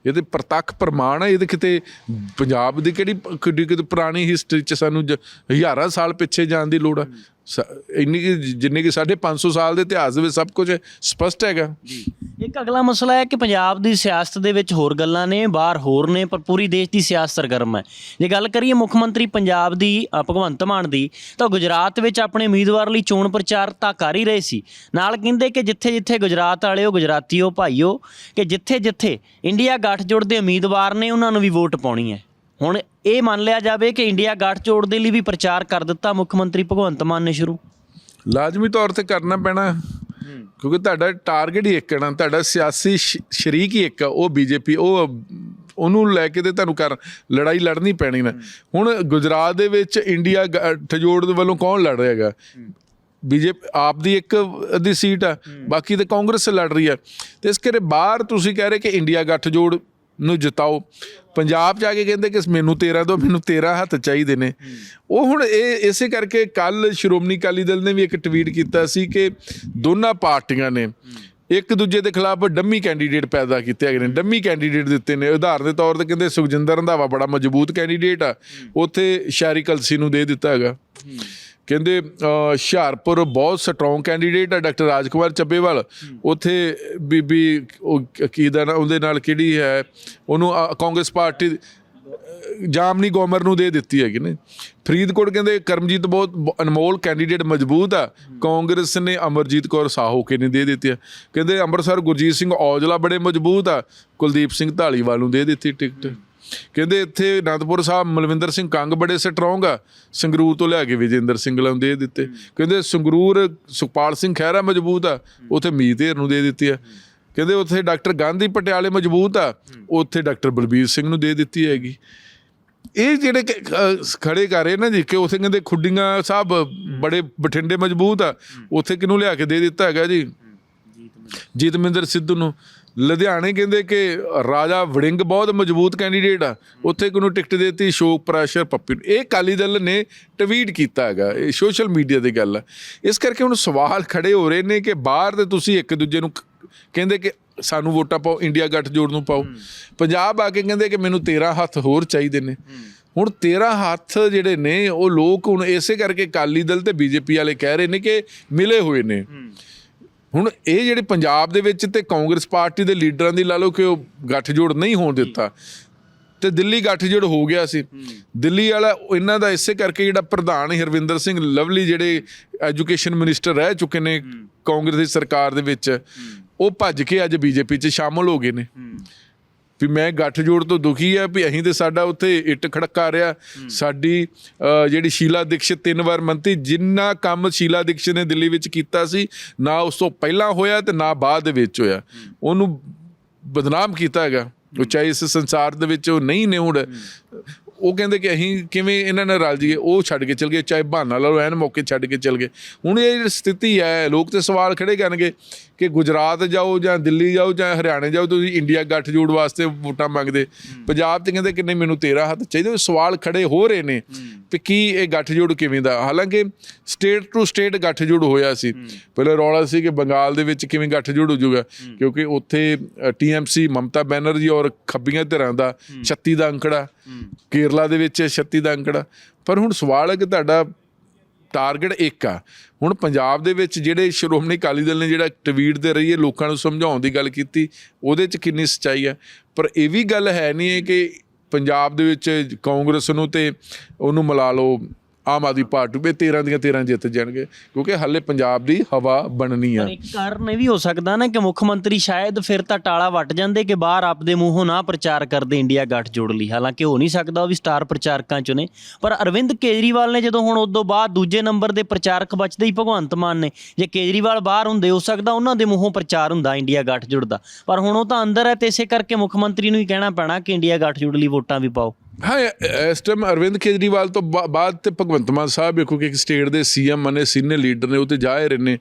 ਇਹਦੇ ਪ੍ਰਤੱਖ ਪ੍ਰਮਾਣ ਹੈ ਇਹਦੇ ਕਿਤੇ ਪੰਜਾਬ ਦੀ ਕਿਹੜੀ ਕਿਤੇ ਪੁਰਾਣੀ ਹਿਸਟਰੀ ਚ ਸਾਨੂੰ ਹਜ਼ਾਰਾਂ ਸਾਲ ਪਿੱਛੇ ਜਾਣ ਦੀ ਲੋੜ ਆ। ਇੰਨੀ ਜਿੰਨੇ ਕਿ ਸਾਡੇ 500 ਸਾਲ ਦੇ ਇਤਿਹਾਸ ਦੇ ਵਿੱਚ ਸਭ ਕੁਝ ਸਪਸ਼ਟ ਹੈਗਾ। ਜੀ। ਇੱਕ ਅਗਲਾ ਮਸਲਾ ਹੈ ਕਿ ਪੰਜਾਬ ਦੀ ਸਿਆਸਤ ਦੇ ਵਿੱਚ ਹੋਰ ਗੱਲਾਂ ਨੇ, ਬਾਹਰ ਹੋਰ ਨੇ, ਪਰ ਪੂਰੀ ਦੇਸ਼ ਦੀ ਸਿਆਸਤ ਸਰਗਰਮ ਹੈ। ਜੇ ਗੱਲ ਕਰੀਏ ਮੁੱਖ ਮੰਤਰੀ ਪੰਜਾਬ ਦੀ ਭਗਵੰਤ ਮਾਨ ਦੀ, ਤਾਂ ਗੁਜਰਾਤ ਵਿੱਚ ਆਪਣੇ ਉਮੀਦਵਾਰ ਲਈ ਚੋਣ ਪ੍ਰਚਾਰ ਤਾਂ ਕਰ ਹੀ ਰਹੇ ਸੀ। ਨਾਲ ਕਹਿੰਦੇ ਕਿ ਜਿੱਥੇ ਜਿੱਥੇ ਗੁਜਰਾਤ ਵਾਲਿਓ, ਗੁਜਰਾਤੀਓ ਭਾਈਓ, ਕਿ ਜਿੱਥੇ ਜਿੱਥੇ ਇੰਡੀਆ ਗੱਠਜੋੜ ਦੇ ਉਮੀਦਵਾਰ ਨੇ, ਉਹਨਾਂ ਨੂੰ ਵੀ ਵੋਟ ਪਾਉਣੀ ਹੈ। ਹੁਣ ਇਹ ਮੰਨ ਲਿਆ ਜਾਵੇ ਕਿ ਇੰਡੀਆ ਗੱਠਜੋੜ ਦੇ ਲਈ ਵੀ ਪ੍ਰਚਾਰ ਕਰ ਦਿੱਤਾ ਮੁੱਖ ਮੰਤਰੀ ਭਗਵੰਤ ਮਾਨ ਨੇ ਸ਼ੁਰੂ। ਲਾਜ਼ਮੀ ਤੌਰ ਤੇ ਕਰਨਾ ਪੈਣਾ। ਕਿਉਂਕਿ ਤੁਹਾਡਾ ਟਾਰਗੇਟ ਹੀ ਇੱਕ ਹੈ ਨਾ ਤੁਹਾਡਾ ਸਿਆਸੀ ਸ਼ਰੀਕ ਹੀ ਇੱਕ ਆ ਉਹ ਬੀਜੇਪੀ ਉਹ ਉਹਨੂੰ ਲੈ ਕੇ ਤੇ ਤੁਹਾਨੂੰ ਕਰ ਲੜਾਈ ਲੜਨੀ ਪੈਣੀ ਨਾ। ਹੁਣ ਗੁਜਰਾਤ ਦੇ ਵਿੱਚ ਇੰਡੀਆ ਠਜੋੜ ਦੇ ਵੱਲੋਂ ਕੌਣ ਲੜ ਰਿਹਾ ਹੈਗਾ? ਬੀਜੇਪੀ ਆਪ ਦੀ ਇੱਕ ਅੱਧੀ ਸੀਟ ਆ ਬਾਕੀ ਤੇ ਕਾਂਗਰਸ ਲੜ ਰਹੀ ਆ ਤੇ ਇਸ ਕਰੇ ਬਾਹਰ ਤੁਸੀਂ ਕਹਿ ਰਹੇ ਕਿ ਇੰਡੀਆ ਗੱਠਜੋੜ ਨੂੰ ਜਿਤਾਓ। ਪੰਜਾਬ ਜਾ ਕੇ ਕਹਿੰਦੇ ਕਿ ਮੈਨੂੰ 13 ਦੋ, ਮੈਨੂੰ 13 ਹੱਥ ਚਾਹੀਦੇ ਨੇ। ਉਹ ਹੁਣ ਇਹ, ਇਸੇ ਕਰਕੇ ਕੱਲ ਸ਼੍ਰੋਮਣੀ ਅਕਾਲੀ ਦਲ ਨੇ ਵੀ ਇੱਕ ਟਵੀਟ ਕੀਤਾ ਸੀ ਕਿ ਦੋਨਾਂ ਪਾਰਟੀਆਂ ਨੇ ਇੱਕ ਦੂਜੇ ਦੇ ਖਿਲਾਫ ਡੰਮੀ ਕੈਂਡੀਡੇਟ ਪੈਦਾ ਕੀਤੇ ਹੈਗੇ ਨੇ, ਡੰਮੀ ਕੈਂਡੀਡੇਟ ਦਿੱਤੇ ਨੇ। ਉਦਾਹਰਨ ਦੇ ਤੌਰ ਤੇ ਕਹਿੰਦੇ ਸੁਖਜਿੰਦਰ ਰੰਧਾਵਾ ਬੜਾ ਮਜ਼ਬੂਤ ਕੈਂਡੀਡੇਟ ਆ, ਉੱਥੇ ਸ਼ਾਰੀ ਕਲਸੀ ਨੂੰ ਦੇ ਦਿੱਤਾ ਹੈਗਾ। ਕਹਿੰਦੇ ਹੁਸ਼ਿਆਰਪੁਰ ਬਹੁਤ ਸਟਰੋਂਗ ਕੈਂਡੀਡੇਟ ਹੈ ਡਾਕਟਰ ਰਾਜਕੁਮਾਰ ਚੱਬੇਵਾਲ। ਉੱਥੇ ਬੀਬੀ ਉਹ ਕੀ ਦਾ ਉਹਦੇ ਨਾਲ ਕਿਹੜੀ ਹੈ? ਉਹਨੂੰ ਕਾਂਗਰਸ ਪਾਰਟੀ ਜਾਮਨੀ ਗੋਮਰ ਨੂੰ ਦੇ ਦਿੱਤੀ ਹੈਗੀ ਨੇ। ਫਰੀਦਕੋਟ ਕਹਿੰਦੇ ਕਰਮਜੀਤ ਬਹੁਤ ਅਨਮੋਲ ਕੈਂਡੀਡੇਟ ਮਜ਼ਬੂਤ ਆ। ਕਾਂਗਰਸ ਨੇ ਅਮਰਜੀਤ ਕੌਰ ਸਾਹੋ ਕੇ ਨੇ ਦੇ ਦਿੱਤੀ ਆ। ਕਹਿੰਦੇ ਅੰਮ੍ਰਿਤਸਰ ਗੁਰਜੀਤ ਸਿੰਘ ਔਜਲਾ ਬੜੇ ਮਜ਼ਬੂਤ ਆ। ਕੁਲਦੀਪ ਸਿੰਘ ਢਾਲੀਵਾਲ ਨੂੰ ਦੇ ਦਿੱਤੀ ਟਿਕਟ। ਕਹਿੰਦੇ ਇੱਥੇ ਅਨੰਦਪੁਰ ਸਾਹਿਬ ਮਲਵਿੰਦਰ ਸਿੰਘ ਕੰਗ ਬੜੇ ਸਟਰੋਂਗ ਆ। ਸੰਗਰੂਰ ਤੋਂ ਲਿਆ ਕੇ ਵਿਜੇਂਦਰ ਸਿੰਘਲਾ ਨੂੰ ਦੇ ਦਿੱਤੇ। ਕਹਿੰਦੇ ਸੰਗਰੂਰ ਸੁਖਪਾਲ ਸਿੰਘ ਖਹਿਰਾ ਮਜ਼ਬੂਤ ਆ। ਉੱਥੇ ਮੀਤ ਢੇਰ ਨੂੰ ਦੇ ਦਿੱਤੀ ਆ। ਕਹਿੰਦੇ ਉੱਥੇ ਡਾਕਟਰ ਗਾਂਧੀ ਪਟਿਆਲੇ ਮਜ਼ਬੂਤ ਆ। ਉੱਥੇ ਡਾਕਟਰ ਬਲਬੀਰ ਸਿੰਘ ਨੂੰ ਦੇ ਦਿੱਤੀ ਹੈਗੀ। ਇਹ ਜਿਹੜੇ ਖੜੇ ਕਰ ਰਹੇ ਨਾ ਜੀ ਕਿ ਉੱਥੇ ਕਹਿੰਦੇ ਖੁੱਡੀਆਂ ਸਾਹਿਬ ਬੜੇ ਬਠਿੰਡੇ ਮਜ਼ਬੂਤ ਆ। ਉੱਥੇ ਕਿਹਨੂੰ ਲਿਆ ਕੇ ਦੇ ਦਿੱਤਾ ਹੈਗਾ ਜੀ? ਜੀਤਮਿੰਦਰ ਸਿੱਧੂ ਨੂੰ। ਲੁਧਿਆਣੇ ਕਹਿੰਦੇ ਕਿ ਰਾਜਾ ਵੜਿੰਗ ਬਹੁਤ ਮਜ਼ਬੂਤ ਕੈਂਡੀਡੇਟ ਆ। ਉੱਥੇ ਕਿਹਨੂੰ ਟਿਕਟ ਦੇ ਦਿੱਤੀ, ਸ਼ੋਕ ਪ੍ਰੈਸ਼ਰ ਪੱਪੀ ਨੂੰ। ਇਹ ਅਕਾਲੀ ਦਲ ਨੇ ਟਵੀਟ ਕੀਤਾ ਹੈਗਾ, ਇਹ ਸੋਸ਼ਲ ਮੀਡੀਆ ਦੀ ਗੱਲ ਆ। ਇਸ ਕਰਕੇ ਹੁਣ ਸਵਾਲ ਖੜੇ ਹੋ ਰਹੇ ਨੇ ਕਿ ਬਾਹਰ ਤੇ ਤੁਸੀਂ ਇੱਕ ਦੂਜੇ ਨੂੰ ਕਹਿੰਦੇ ਕਿ ਸਾਨੂੰ ਵੋਟਾਂ ਪਾਓ, ਇੰਡੀਆ ਗੱਠਜੋੜ ਨੂੰ ਪਾਓ। ਪੰਜਾਬ ਆ ਕੇ ਕਹਿੰਦੇ ਕਿ ਮੈਨੂੰ 13 ਹੱਥ ਹੋਰ ਚਾਹੀਦੇ ਨੇ। ਹੁਣ 13 ਹੱਥ ਜਿਹੜੇ ਨੇ, ਉਹ ਲੋਕ ਹੁਣ ਇਸੇ ਕਰਕੇ ਅਕਾਲੀ ਦਲ ਤੇ ਬੀਜੇਪੀ ਵਾਲੇ ਕਹਿ ਰਹੇ ਨੇ ਕਿ ਮਿਲੇ ਹੋਏ ਨੇ। ਹੁਣ ਇਹ ਜਿਹੜੇ ਪੰਜਾਬ ਦੇ ਵਿੱਚ ਤੇ ਕਾਂਗਰਸ ਪਾਰਟੀ ਦੇ ਲੀਡਰਾਂ ਦੀ ਲਾ ਲਓ ਕਿ ਉਹ ਗੱਠਜੋੜ ਨਹੀਂ ਹੋਣ ਦਿੱਤਾ ਤੇ ਦਿੱਲੀ ਗੱਠਜੋੜ ਹੋ ਗਿਆ ਸੀ। ਦਿੱਲੀ ਵਾਲਾ ਇਹਨਾਂ ਦਾ ਇਸੇ ਕਰਕੇ ਜਿਹੜਾ ਪ੍ਰਧਾਨ ਹਰਵਿੰਦਰ ਸਿੰਘ ਲਵਲੀ ਜਿਹੜੇ ਐਜੂਕੇਸ਼ਨ ਮਿਨਿਸਟਰ ਰਹਿ ਚੁੱਕੇ ਨੇ ਕਾਂਗਰਸ ਦੀ ਸਰਕਾਰ ਦੇ ਵਿੱਚ ਉਹ ਭੱਜ ਕੇ ਅੱਜ ਬੀਜੇਪੀ 'ਚ ਸ਼ਾਮਲ ਹੋ ਗਏ ਨੇ। ਵੀ ਮੈਂ ਗੱਠਜੋੜ ਤੋਂ ਦੁਖੀ ਆ ਵੀ ਅਸੀਂ ਤੇ ਸਾਡਾ ਉੱਥੇ ਇੱਟ ਖੜਕਾ ਰਿਹਾ। ਸਾਡੀ ਜਿਹੜੀ ਸ਼ੀਲਾ ਦੀਕਸ਼ਿਤ ਤਿੰਨ ਵਾਰ ਮੰਤਰੀ ਜਿੰਨਾ ਕੰਮ ਸ਼ੀਲਾ ਦੀਕਸ਼ਿਤ ਨੇ ਦਿੱਲੀ ਵਿੱਚ ਕੀਤਾ ਸੀ ਨਾ ਉਸ ਤੋਂ ਪਹਿਲਾਂ ਹੋਇਆ ਤੇ ਨਾ ਬਾਅਦ ਦੇ ਵਿੱਚ ਹੋਇਆ। ਉਹਨੂੰ ਬਦਨਾਮ ਕੀਤਾ ਹੈਗਾ। ਉਹ ਚਾਹੇ ਇਸ ਸੰਸਾਰ ਦੇ ਵਿੱਚ ਉਹ ਨਹੀਂ ਨੇ ਹੁਣ ਉਹ ਕਹਿੰਦੇ ਕਿ ਅਸੀਂ ਕਿਵੇਂ ਇਹਨਾਂ ਨਾਲ ਰਲ ਜੀਏ ਉਹ ਛੱਡ ਕੇ ਚਲ ਗਏ ਚਾਹੇ ਬਹਾਨਾ ਲਾ ਲਓ ਐਨ ਮੌਕੇ ਛੱਡ ਕੇ ਚਲ ਗਏ। ਹੁਣ ਇਹ ਜਿਹੜੀ ਸਥਿਤੀ ਹੈ ਲੋਕ ਤੇ ਸਵਾਲ ਖੜੇ ਕਰਨਗੇ ਕਿ ਗੁਜਰਾਤ ਜਾਓ ਜਾਂ ਦਿੱਲੀ ਜਾਓ ਜਾਂ ਹਰਿਆਣੇ ਜਾਓ ਤੁਸੀਂ ਇੰਡੀਆ ਗੱਠਜੋੜ ਵਾਸਤੇ ਵੋਟਾਂ ਮੰਗਦੇ। ਪੰਜਾਬ 'ਚ ਕਹਿੰਦੇ ਕਿ ਨਹੀਂ ਮੈਨੂੰ 13 ਹੱਥ ਚਾਹੀਦੇ। ਸਵਾਲ ਖੜੇ ਹੋ ਰਹੇ ਨੇ ਕਿ ਕੀ ਇਹ ਗੱਠਜੋੜ ਕਿਵੇਂ ਦਾ? ਹਾਲਾਂਕਿ ਸਟੇਟ ਟੂ ਸਟੇਟ ਗੱਠਜੋੜ ਹੋਇਆ ਸੀ। ਪਹਿਲਾਂ ਰੌਲਾ ਸੀ ਕਿ ਬੰਗਾਲ ਦੇ ਵਿੱਚ ਕਿਵੇਂ ਗੱਠਜੋੜ ਹੋ ਜਾਊਗਾ ਕਿਉਂਕਿ ਉੱਥੇ ਟੀਐਮਸੀ ਮਮਤਾ ਬੈਨਰਜੀ ਔਰ ਖੱਬੀਆਂ ਧਿਰਾਂ ਦਾ 36 ਦਾ ਅੰਕੜਾ ਕੇਰਲਾ ਦੇ ਵਿੱਚ 36 ਦਾ ਅੰਕੜਾ। ਪਰ ਹੁਣ ਸਵਾਲ ਹੈ ਕਿ ਤੁਹਾਡਾ ਟਾਰਗੇਟ ਇੱਕ ਆ। ਹੁਣ ਪੰਜਾਬ ਦੇ ਵਿੱਚ ਜਿਹੜੇ ਸ਼੍ਰੋਮਣੀ ਅਕਾਲੀ ਦਲ ਨੇ ਜਿਹੜਾ ਟਵੀਟ ਦੇ ਰਹੀਏ ਲੋਕਾਂ ਨੂੰ ਸਮਝਾਉਣ ਦੀ ਗੱਲ ਕੀਤੀ, ਉਹਦੇ 'ਚ ਕਿੰਨੀ ਸੱਚਾਈ ਆ। ਪਰ ਇਹ ਵੀ ਗੱਲ ਹੈ ਨਹੀਂ ਹੈ ਕਿ ਪੰਜਾਬ ਦੇ ਵਿੱਚ ਕਾਂਗਰਸ ਨੂੰ ਤੇ ਉਹਨੂੰ ਮਿਲਾ ਲਓ। ਆਮ ਆਦਮੀ ਪਾਰਟੀ ਵੀ 13 ਦੀਆਂ 13 ਜਿੱਤ ਜਾਣਗੇ, ਕਿਉਂਕਿ ਹਾਲੇ ਪੰਜਾਬ ਦੀ ਹਵਾ ਬਣਨੀ ਆ। ਪਰ ਇੱਕ ਕਾਰਨ ਇਹ ਵੀ ਹੋ ਸਕਦਾ ਨਾ ਕਿ ਮੁੱਖ ਮੰਤਰੀ ਸ਼ਾਇਦ ਫਿਰ ਤਾਂ ਟਾਲਾ ਵੱਟ ਜਾਂਦੇ ਕਿ ਬਾਹਰ ਆਪਦੇ ਮੂੰਹੋਂ ਨਾ ਪ੍ਰਚਾਰ ਕਰਦੇ ਇੰਡੀਆ ਗੱਠ ਜੋੜ ਲਈ। ਹਾਲਾਂਕਿ ਹੋ ਨਹੀਂ ਸਕਦਾ, ਉਹ ਵੀ ਸਟਾਰ ਪ੍ਰਚਾਰਕਾਂ ਚੋਂ ਨੇ। ਪਰ ਅਰਵਿੰਦ ਕੇਜਰੀਵਾਲ ਨੇ ਜਦੋਂ ਹੁਣ ਉਦੋਂ ਬਾਅਦ ਦੂਜੇ ਨੰਬਰ ਦੇ ਪ੍ਰਚਾਰਕ ਬਚਦੇ ਹੀ ਭਗਵੰਤ ਮਾਨ ਨੇ। ਜੇ ਕੇਜਰੀਵਾਲ ਬਾਹਰ ਹੁੰਦੇ, ਹੋ ਸਕਦਾ ਉਹਨਾਂ ਦੇ ਮੂੰਹੋਂ ਪ੍ਰਚਾਰ ਹੁੰਦਾ ਇੰਡੀਆ ਗੱਠ ਜੋੜ ਦਾ। ਪਰ ਹੁਣ ਉਹ ਤਾਂ ਅੰਦਰ ਹੈ ਤੇ ਇਸੇ ਕਰਕੇ ਮੁੱਖ ਮੰਤਰੀ ਨੂੰ ਹੀ ਕਹਿਣਾ ਪੈਣਾ ਕਿ ਇੰਡੀਆ ਗੱਠ ਜੋੜ ਲਈ ਵੋਟਾਂ ਵੀ ਪਾਓ। ਹਾਂ ਇਸ ਟਾਈਮ ਅਰਵਿੰਦ ਕੇਜਰੀਵਾਲ ਤੋਂ ਬਾਅਦ ਤੇ ਭਗਵੰਤ ਮਾਨ ਸਾਹਿਬ ਵੇਖੋ ਇੱਕ ਸਟੇਟ ਦੇ ਸੀਐਮ ਨੇ ਸੀਨੀਅਰ ਲੀਡਰ ਨੇ, ਉਹ ਤੇ ਜਾ ਰਹੇ ਨੇ।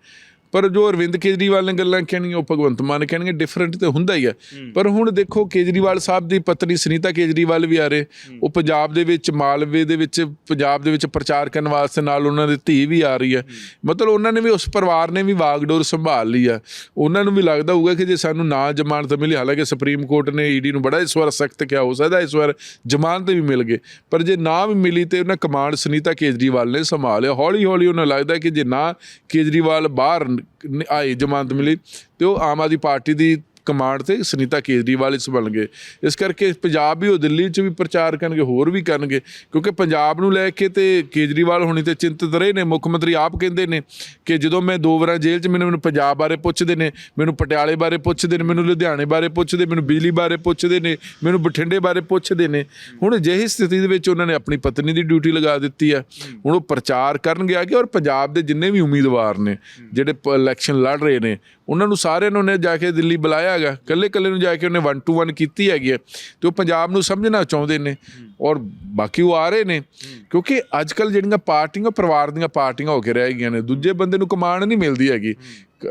ਪਰ ਜੋ ਅਰਵਿੰਦ ਕੇਜਰੀਵਾਲ ਨੇ ਗੱਲਾਂ ਕਹਿਣੀਆਂ ਉਹ ਭਗਵੰਤ ਮਾਨ ਕਹਿਣਗੇ ਡਿਫਰੈਂਟ ਤੇ ਹੁੰਦਾ ਹੀ ਹੈ। ਪਰ ਹੁਣ ਦੇਖੋ ਕੇਜਰੀਵਾਲ ਸਾਹਿਬ ਦੀ ਪਤਨੀ ਸੁਨੀਤਾ ਕੇਜਰੀਵਾਲ ਵੀ ਆ ਰਹੇ। ਉਹ ਪੰਜਾਬ ਦੇ ਵਿੱਚ ਮਾਲਵੇ ਦੇ ਵਿੱਚ ਪੰਜਾਬ ਦੇ ਵਿੱਚ ਪ੍ਰਚਾਰ ਕਰਨ ਵਾਸਤੇ ਨਾਲ ਉਹਨਾਂ ਦੀ ਧੀ ਵੀ ਆ ਰਹੀ ਹੈ। ਮਤਲਬ ਉਹਨਾਂ ਨੇ ਵੀ ਉਸ ਪਰਿਵਾਰ ਨੇ ਵੀ ਵਾਗਡੋਰ ਸੰਭਾਲ ਲਈ ਆ। ਉਹਨਾਂ ਨੂੰ ਵੀ ਲੱਗਦਾ ਹੋਊਗਾ ਕਿ ਜੇ ਸਾਨੂੰ ਨਾ ਜ਼ਮਾਨਤ ਮਿਲੀ ਹਾਲਾਂਕਿ ਸੁਪਰੀਮ ਕੋਰਟ ਨੇ ਈਡੀ ਨੂੰ ਬੜਾ ਇਸ ਵਾਰ ਸਖਤ ਕਿਹਾ ਹੋ ਸਕਦਾ ਇਸ ਵਾਰ ਜ਼ਮਾਨਤ ਵੀ ਮਿਲ ਗਏ। ਪਰ ਜੇ ਨਾ ਵੀ ਮਿਲੀ ਤੇ ਉਹਨਾਂ ਕਮਾਂਡ ਸੁਨੀਤਾ ਕੇਜਰੀਵਾਲ ਨੇ ਸੰਭਾਲਿਆ। ਹੌਲੀ ਹੌਲੀ ਉਹਨਾਂ ਲੱਗਦਾ ਕਿ ਜੇ ਨਾ ਕੇਜਰੀਵਾਲ ਬਾਹਰ ਨ- ਜ਼ਮਾਨਤ ਮਿਲੀ ਤੇ ਉਹ ਆਮ ਆਦਮੀ ਪਾਰਟੀ ਦੀ ਕਮਾਂਡ ਤੇ ਸੁਨੀਤਾ ਕੇਜਰੀਵਾਲ ਹੀ ਗਏ। ਇਸ ਕਰਕੇ ਪੰਜਾਬ ਵੀ ਉਹ ਦਿੱਲੀ 'ਚ ਵੀ ਪ੍ਰਚਾਰ ਕਰਨਗੇ, ਹੋਰ ਵੀ ਕਰਨਗੇ। ਕਿਉਂਕਿ ਪੰਜਾਬ ਨੂੰ ਲੈ ਕੇ ਤੇ ਕੇਜਰੀਵਾਲ ਹੋਣੀ ਤੇ ਚਿੰਤਤ ਰਹੇ ਨੇ, ਮੁੱਖ ਮੰਤਰੀ ਆਪ ਕਹਿੰਦੇ ਨੇ ਕਿ ਜਦੋਂ ਮੈਂ ਦੋ ਵਾਰਾਂ ਜੇਲ੍ਹ 'ਚ ਮੈਨੂੰ ਮੈਨੂੰ ਪੰਜਾਬ ਬਾਰੇ ਪੁੱਛਦੇ ਨੇ, ਮੈਨੂੰ ਪਟਿਆਲੇ ਬਾਰੇ ਪੁੱਛਦੇ ਨੇ, ਮੈਨੂੰ ਲੁਧਿਆਣੇ ਬਾਰੇ ਪੁੱਛਦੇ, ਮੈਨੂੰ ਬਿਜਲੀ ਬਾਰੇ ਪੁੱਛਦੇ ਨੇ, ਮੈਨੂੰ ਬਠਿੰਡੇ ਬਾਰੇ ਪੁੱਛਦੇ ਨੇ। ਹੁਣ ਅਜਿਹੀ ਸਥਿਤੀ ਦੇ ਵਿੱਚ ਉਹਨਾਂ ਨੇ ਆਪਣੀ ਪਤਨੀ ਦੀ ਡਿਊਟੀ ਲਗਾ ਦਿੱਤੀ ਆ ਹੁਣ ਉਹ ਪ੍ਰਚਾਰ ਕਰਨਗੇ ਅੱਗੇ ਔਰ ਪੰਜਾਬ ਦੇ ਜਿੰਨੇ ਵੀ ਉਮੀਦਵਾਰ ਨੇ, ਜਿਹੜੇ ਇਲੈਕਸ਼ਨ ਲੜ ਰਹੇ ਨੇ ਉਹਨਾਂ ਨੂੰ ਸਾਰਿਆਂ ਨੂੰ ਉਹਨੇ ਜਾ ਕੇ ਦਿੱਲੀ ਬੁਲਾਇਆ ਹੈਗਾ। ਕੱਲੇ ਕੱਲੇ ਨੂੰ ਜਾ ਕੇ ਉਹਨੇ 1 ਟੂ 1 ਕੀਤੀ ਹੈਗੀ ਹੈ। ਤੇ ਉਹ ਪੰਜਾਬ ਨੂੰ ਸਮਝਣਾ ਚਾਹੁੰਦੇ ਨੇ ਔਰ ਬਾਕੀ ਉਹ ਆ ਰਹੇ ਨੇ। ਕਿਉਂਕਿ ਅੱਜ ਕੱਲ ਜਿਹੜੀਆਂ ਪਾਰਟੀਆਂ, ਪਰਿਵਾਰ ਦੀਆਂ ਪਾਰਟੀਆਂ ਹੋ ਕੇ ਰਹਿ ਗਈਆਂ ਨੇ, ਦੂਜੇ ਬੰਦੇ ਨੂੰ ਕਮਾਂਡ ਨਹੀਂ ਮਿਲਦੀ ਹੈਗੀ।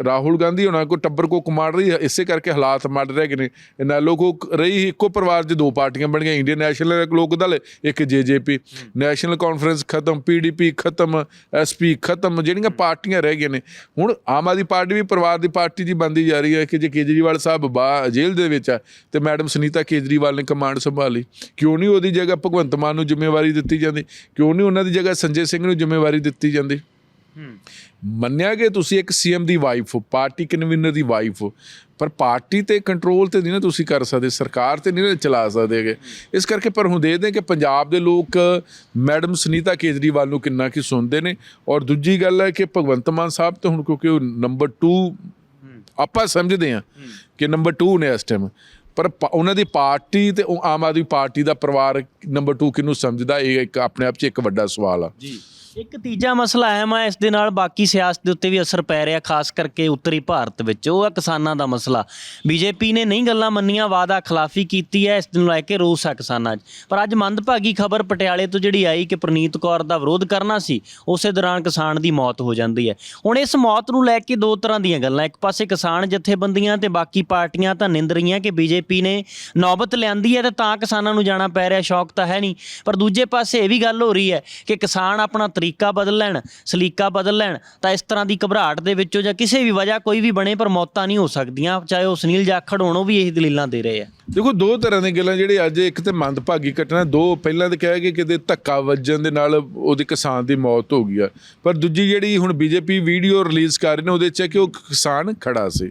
ਰਾਹੁਲ ਗਾਂਧੀ ਹੋਣਾ ਕੋ ਟੱਬਰ ਕੋ ਕਮਾਂਡ ਰਹੀ ਹੈ, ਇਸੇ ਕਰਕੇ ਹਾਲਾਤ ਮਾੜ ਰਹੇ ਕਿ ਨੇ ਇਨੈਲੋ ਕੋ ਰਹੀ ਇੱਕੋ ਪਰਿਵਾਰ 'ਚ ਦੋ ਪਾਰਟੀਆਂ ਬਣ ਗਈਆਂ ਇੰਡੀਅਨ ਨੈਸ਼ਨਲ ਲੋਕ ਦਲ ਇੱਕ ਜੇਜੇਪੀ। ਨੈਸ਼ਨਲ ਕਾਨਫਰੰਸ ਖਤਮ ਪੀਡੀਪੀ ਖਤਮ ਐਸਪੀ ਖਤਮ ਜਿਹੜੀਆਂ ਪਾਰਟੀਆਂ ਰਹਿ ਗਈਆਂ ਨੇ। ਹੁਣ ਆਮ ਆਦਮੀ ਪਾਰਟੀ ਵੀ ਪਰਿਵਾਰ ਦੀ ਪਾਰਟੀ ਜੀ ਬਣਦੀ ਜਾ ਰਹੀ ਹੈ ਕਿ ਜੇ ਕੇਜਰੀਵਾਲ ਸਾਹਿਬ ਬਾ ਜੇਲ੍ਹ ਦੇ ਵਿੱਚ ਆ ਤੇ ਮੈਡਮ ਸੁਨੀਤਾ ਕੇਜਰੀਵਾਲ ਨੇ ਕਮਾਂਡ ਸੰਭਾਲੀ। ਕਿਉਂ ਨਹੀਂ ਉਹਦੀ ਜਗ੍ਹਾ ਭਗਵੰਤ ਮਾਨ ਨੂੰ ਜ਼ਿੰਮੇਵਾਰੀ ਦਿੱਤੀ ਜਾਂਦੀ? ਕਿਉਂ ਨਹੀਂ ਉਹਨਾਂ ਦੀ ਜਗ੍ਹਾ ਸੰਜੇ ਸਿੰਘ ਨੂੰ ਜ਼ਿੰਮੇਵਾਰੀ ਦਿੱਤੀ ਜਾਂਦੀ? ਮੰਨਿਆ ਕਿ ਤੁਸੀਂ ਇੱਕ ਸੀਐਮ ਦੀ ਵਾਈਫ ਹੋ, ਪਾਰਟੀ ਕਨਵੀਨਰ ਦੀ ਵਾਈਫ ਹੋ, ਪਰ ਪਾਰਟੀ ਤੇ ਕੰਟਰੋਲ ਤੇ ਨਹੀਂ ਨਾ ਤੁਸੀਂ ਕਰ ਸਕਦੇ, ਸਰਕਾਰ ਤੇ ਨਹੀਂ ਨਾ ਚਲਾ ਸਕਦੇਗੇ ਇਸ ਕਰਕੇ ਪਰ ਹੁਣ ਦੇਖਦੇ ਕਿ ਪੰਜਾਬ ਦੇ ਲੋਕ, ਮੈਡਮ ਸੁਨੀਤਾ ਕੇਜਰੀਵਾਲ ਨੂੰ ਕਿੰਨਾ ਕੀ ਸੁਣਦੇ ਨੇ। ਔਰ ਦੂਜੀ ਗੱਲ ਹੈ ਕਿ ਭਗਵੰਤ ਮਾਨ ਸਾਹਿਬ ਤਾਂ ਹੁਣ ਕਿਉਂਕਿ ਉਹ ਨੰਬਰ 2 ਆਪਾਂ ਸਮਝਦੇ ਹਾਂ ਕਿ ਨੰਬਰ 2 ਨੇ ਇਸ ਟਾਈਮ ਪਰ ਉਹਨਾਂ ਦੀ ਪਾਰਟੀ ਤੇ ਆਮ ਆਦਮੀ ਪਾਰਟੀ ਦਾ ਪਰਿਵਾਰ ਨੰਬਰ 2 ਕਿਹਨੂੰ ਸਮਝਦਾ, ਇਹ ਇੱਕ ਆਪਣੇ ਆਪ 'ਚ ਇੱਕ ਵੱਡਾ ਸਵਾਲ ਆ। ਜੀ। ਇੱਕ ਤੀਜਾ ਮਸਲਾ ਅਹਿਮ ਹੈ ਇਸ ਦੇ ਨਾਲ ਬਾਕੀ ਸਿਆਸਤ ਦੇ ਉੱਤੇ ਵੀ ਅਸਰ ਪੈ ਰਿਹਾ, ਖਾਸ ਕਰਕੇ ਉੱਤਰੀ ਭਾਰਤ ਵਿੱਚ। ਉਹ ਹੈ ਕਿਸਾਨਾਂ ਦਾ ਮਸਲਾ। ਬੀਜੇਪੀ ਨੇ ਨਹੀਂ ਗੱਲਾਂ ਮੰਨੀਆਂ, ਵਾਅਦਾ ਖਿਲਾਫੀ ਕੀਤੀ ਹੈ ਇਸ ਨੂੰ ਲੈ ਕੇ ਰੋਸ ਹੈ ਕਿਸਾਨਾਂ 'ਚ। ਪਰ ਅੱਜ ਮੰਦਭਾਗੀ ਖਬਰ ਪਟਿਆਲੇ ਤੋਂ ਜਿਹੜੀ ਆਈ ਕਿ ਪ੍ਰਨੀਤ ਕੌਰ ਦਾ ਵਿਰੋਧ ਕਰਨਾ ਸੀ, ਉਸੇ ਦੌਰਾਨ ਕਿਸਾਨ ਦੀ ਮੌਤ ਹੋ ਜਾਂਦੀ ਹੈ ਹੁਣ ਇਸ ਮੌਤ ਨੂੰ ਲੈ ਕੇ ਦੋ ਤਰ੍ਹਾਂ ਦੀਆਂ ਗੱਲਾਂ। ਇੱਕ ਪਾਸੇ ਕਿਸਾਨ ਜਥੇਬੰਦੀਆਂ ਤੇ ਬਾਕੀ ਪਾਰਟੀਆਂ ਤਾਂ ਨਿੰਦ ਰਹੀਆਂ ਕਿ ਬੀਜੇਪੀ ਨੇ ਨੌਬਤ ਲਿਆਂਦੀ ਹੈ ਤੇ ਤਾਂ ਕਿਸਾਨਾਂ ਨੂੰ ਜਾਣਾ ਪੈ ਰਿਹਾ, ਸ਼ੌਕ ਤਾਂ ਹੈ ਨਹੀਂ। ਪਰ ਦੂਜੇ ਪਾਸੇ ਇਹ ਵੀ ਗੱਲ ਹੋ ਰਹੀ ਹੈ ਕਿ ਕਿਸਾਨ ਆਪਣਾ ਸਲੀਕਾ ਬਦਲ ਲੈਣ, ਸਲੀਕਾ ਬਦਲ ਲੈਣ, ਤਾਂ ਇਸ ਤਰ੍ਹਾਂ ਦੀ ਘਬਰਾਹਟ ਦੇ ਵਿੱਚੋਂ ਜਾਂ ਕਿਸੇ ਵੀ ਵਜ੍ਹਾ ਕੋਈ ਵੀ ਬਣੇ ਪਰ ਮੌਤਾਂ ਨਹੀਂ ਹੋ ਸਕਦੀਆਂ, ਚਾਹੇ ਉਹ ਸੁਨੀਲ ਜਾਖੜ ਹੋਣ, ਉਹ ਵੀ ਇਹੀ ਦਲੀਲਾਂ ਦੇ ਰਹੇ ਆ। ਦੇਖੋ, ਦੋ ਤਰ੍ਹਾਂ ਦੀਆਂ ਗੱਲਾਂ ਜਿਹੜੇ ਅੱਜ ਇੱਕ ਤੇ ਮੰਦਭਾਗੀ ਘਟਨਾ, ਦੋ ਪਹਿਲਾਂ ਤਾਂ ਕਿਹਾ ਕਿ ਕਿਤੇ ਧੱਕਾ ਵੱਜਣ ਦੇ ਨਾਲ ਉਹਦੇ ਕਿਸਾਨ ਦੀ ਮੌਤ ਹੋ ਗਈ ਆ। ਪਰ ਦੂਜੀ ਜਿਹੜੀ ਹੁਣ ਬੀਜੇਪੀ ਵੀਡੀਓ ਰਿਲੀਜ਼ ਕਰ ਰਹੇ ਨੇ, ਉਹਦੇ 'ਚ ਹੈ ਕਿ ਉਹ ਕਿਸਾਨ ਖੜਾ ਸੀ।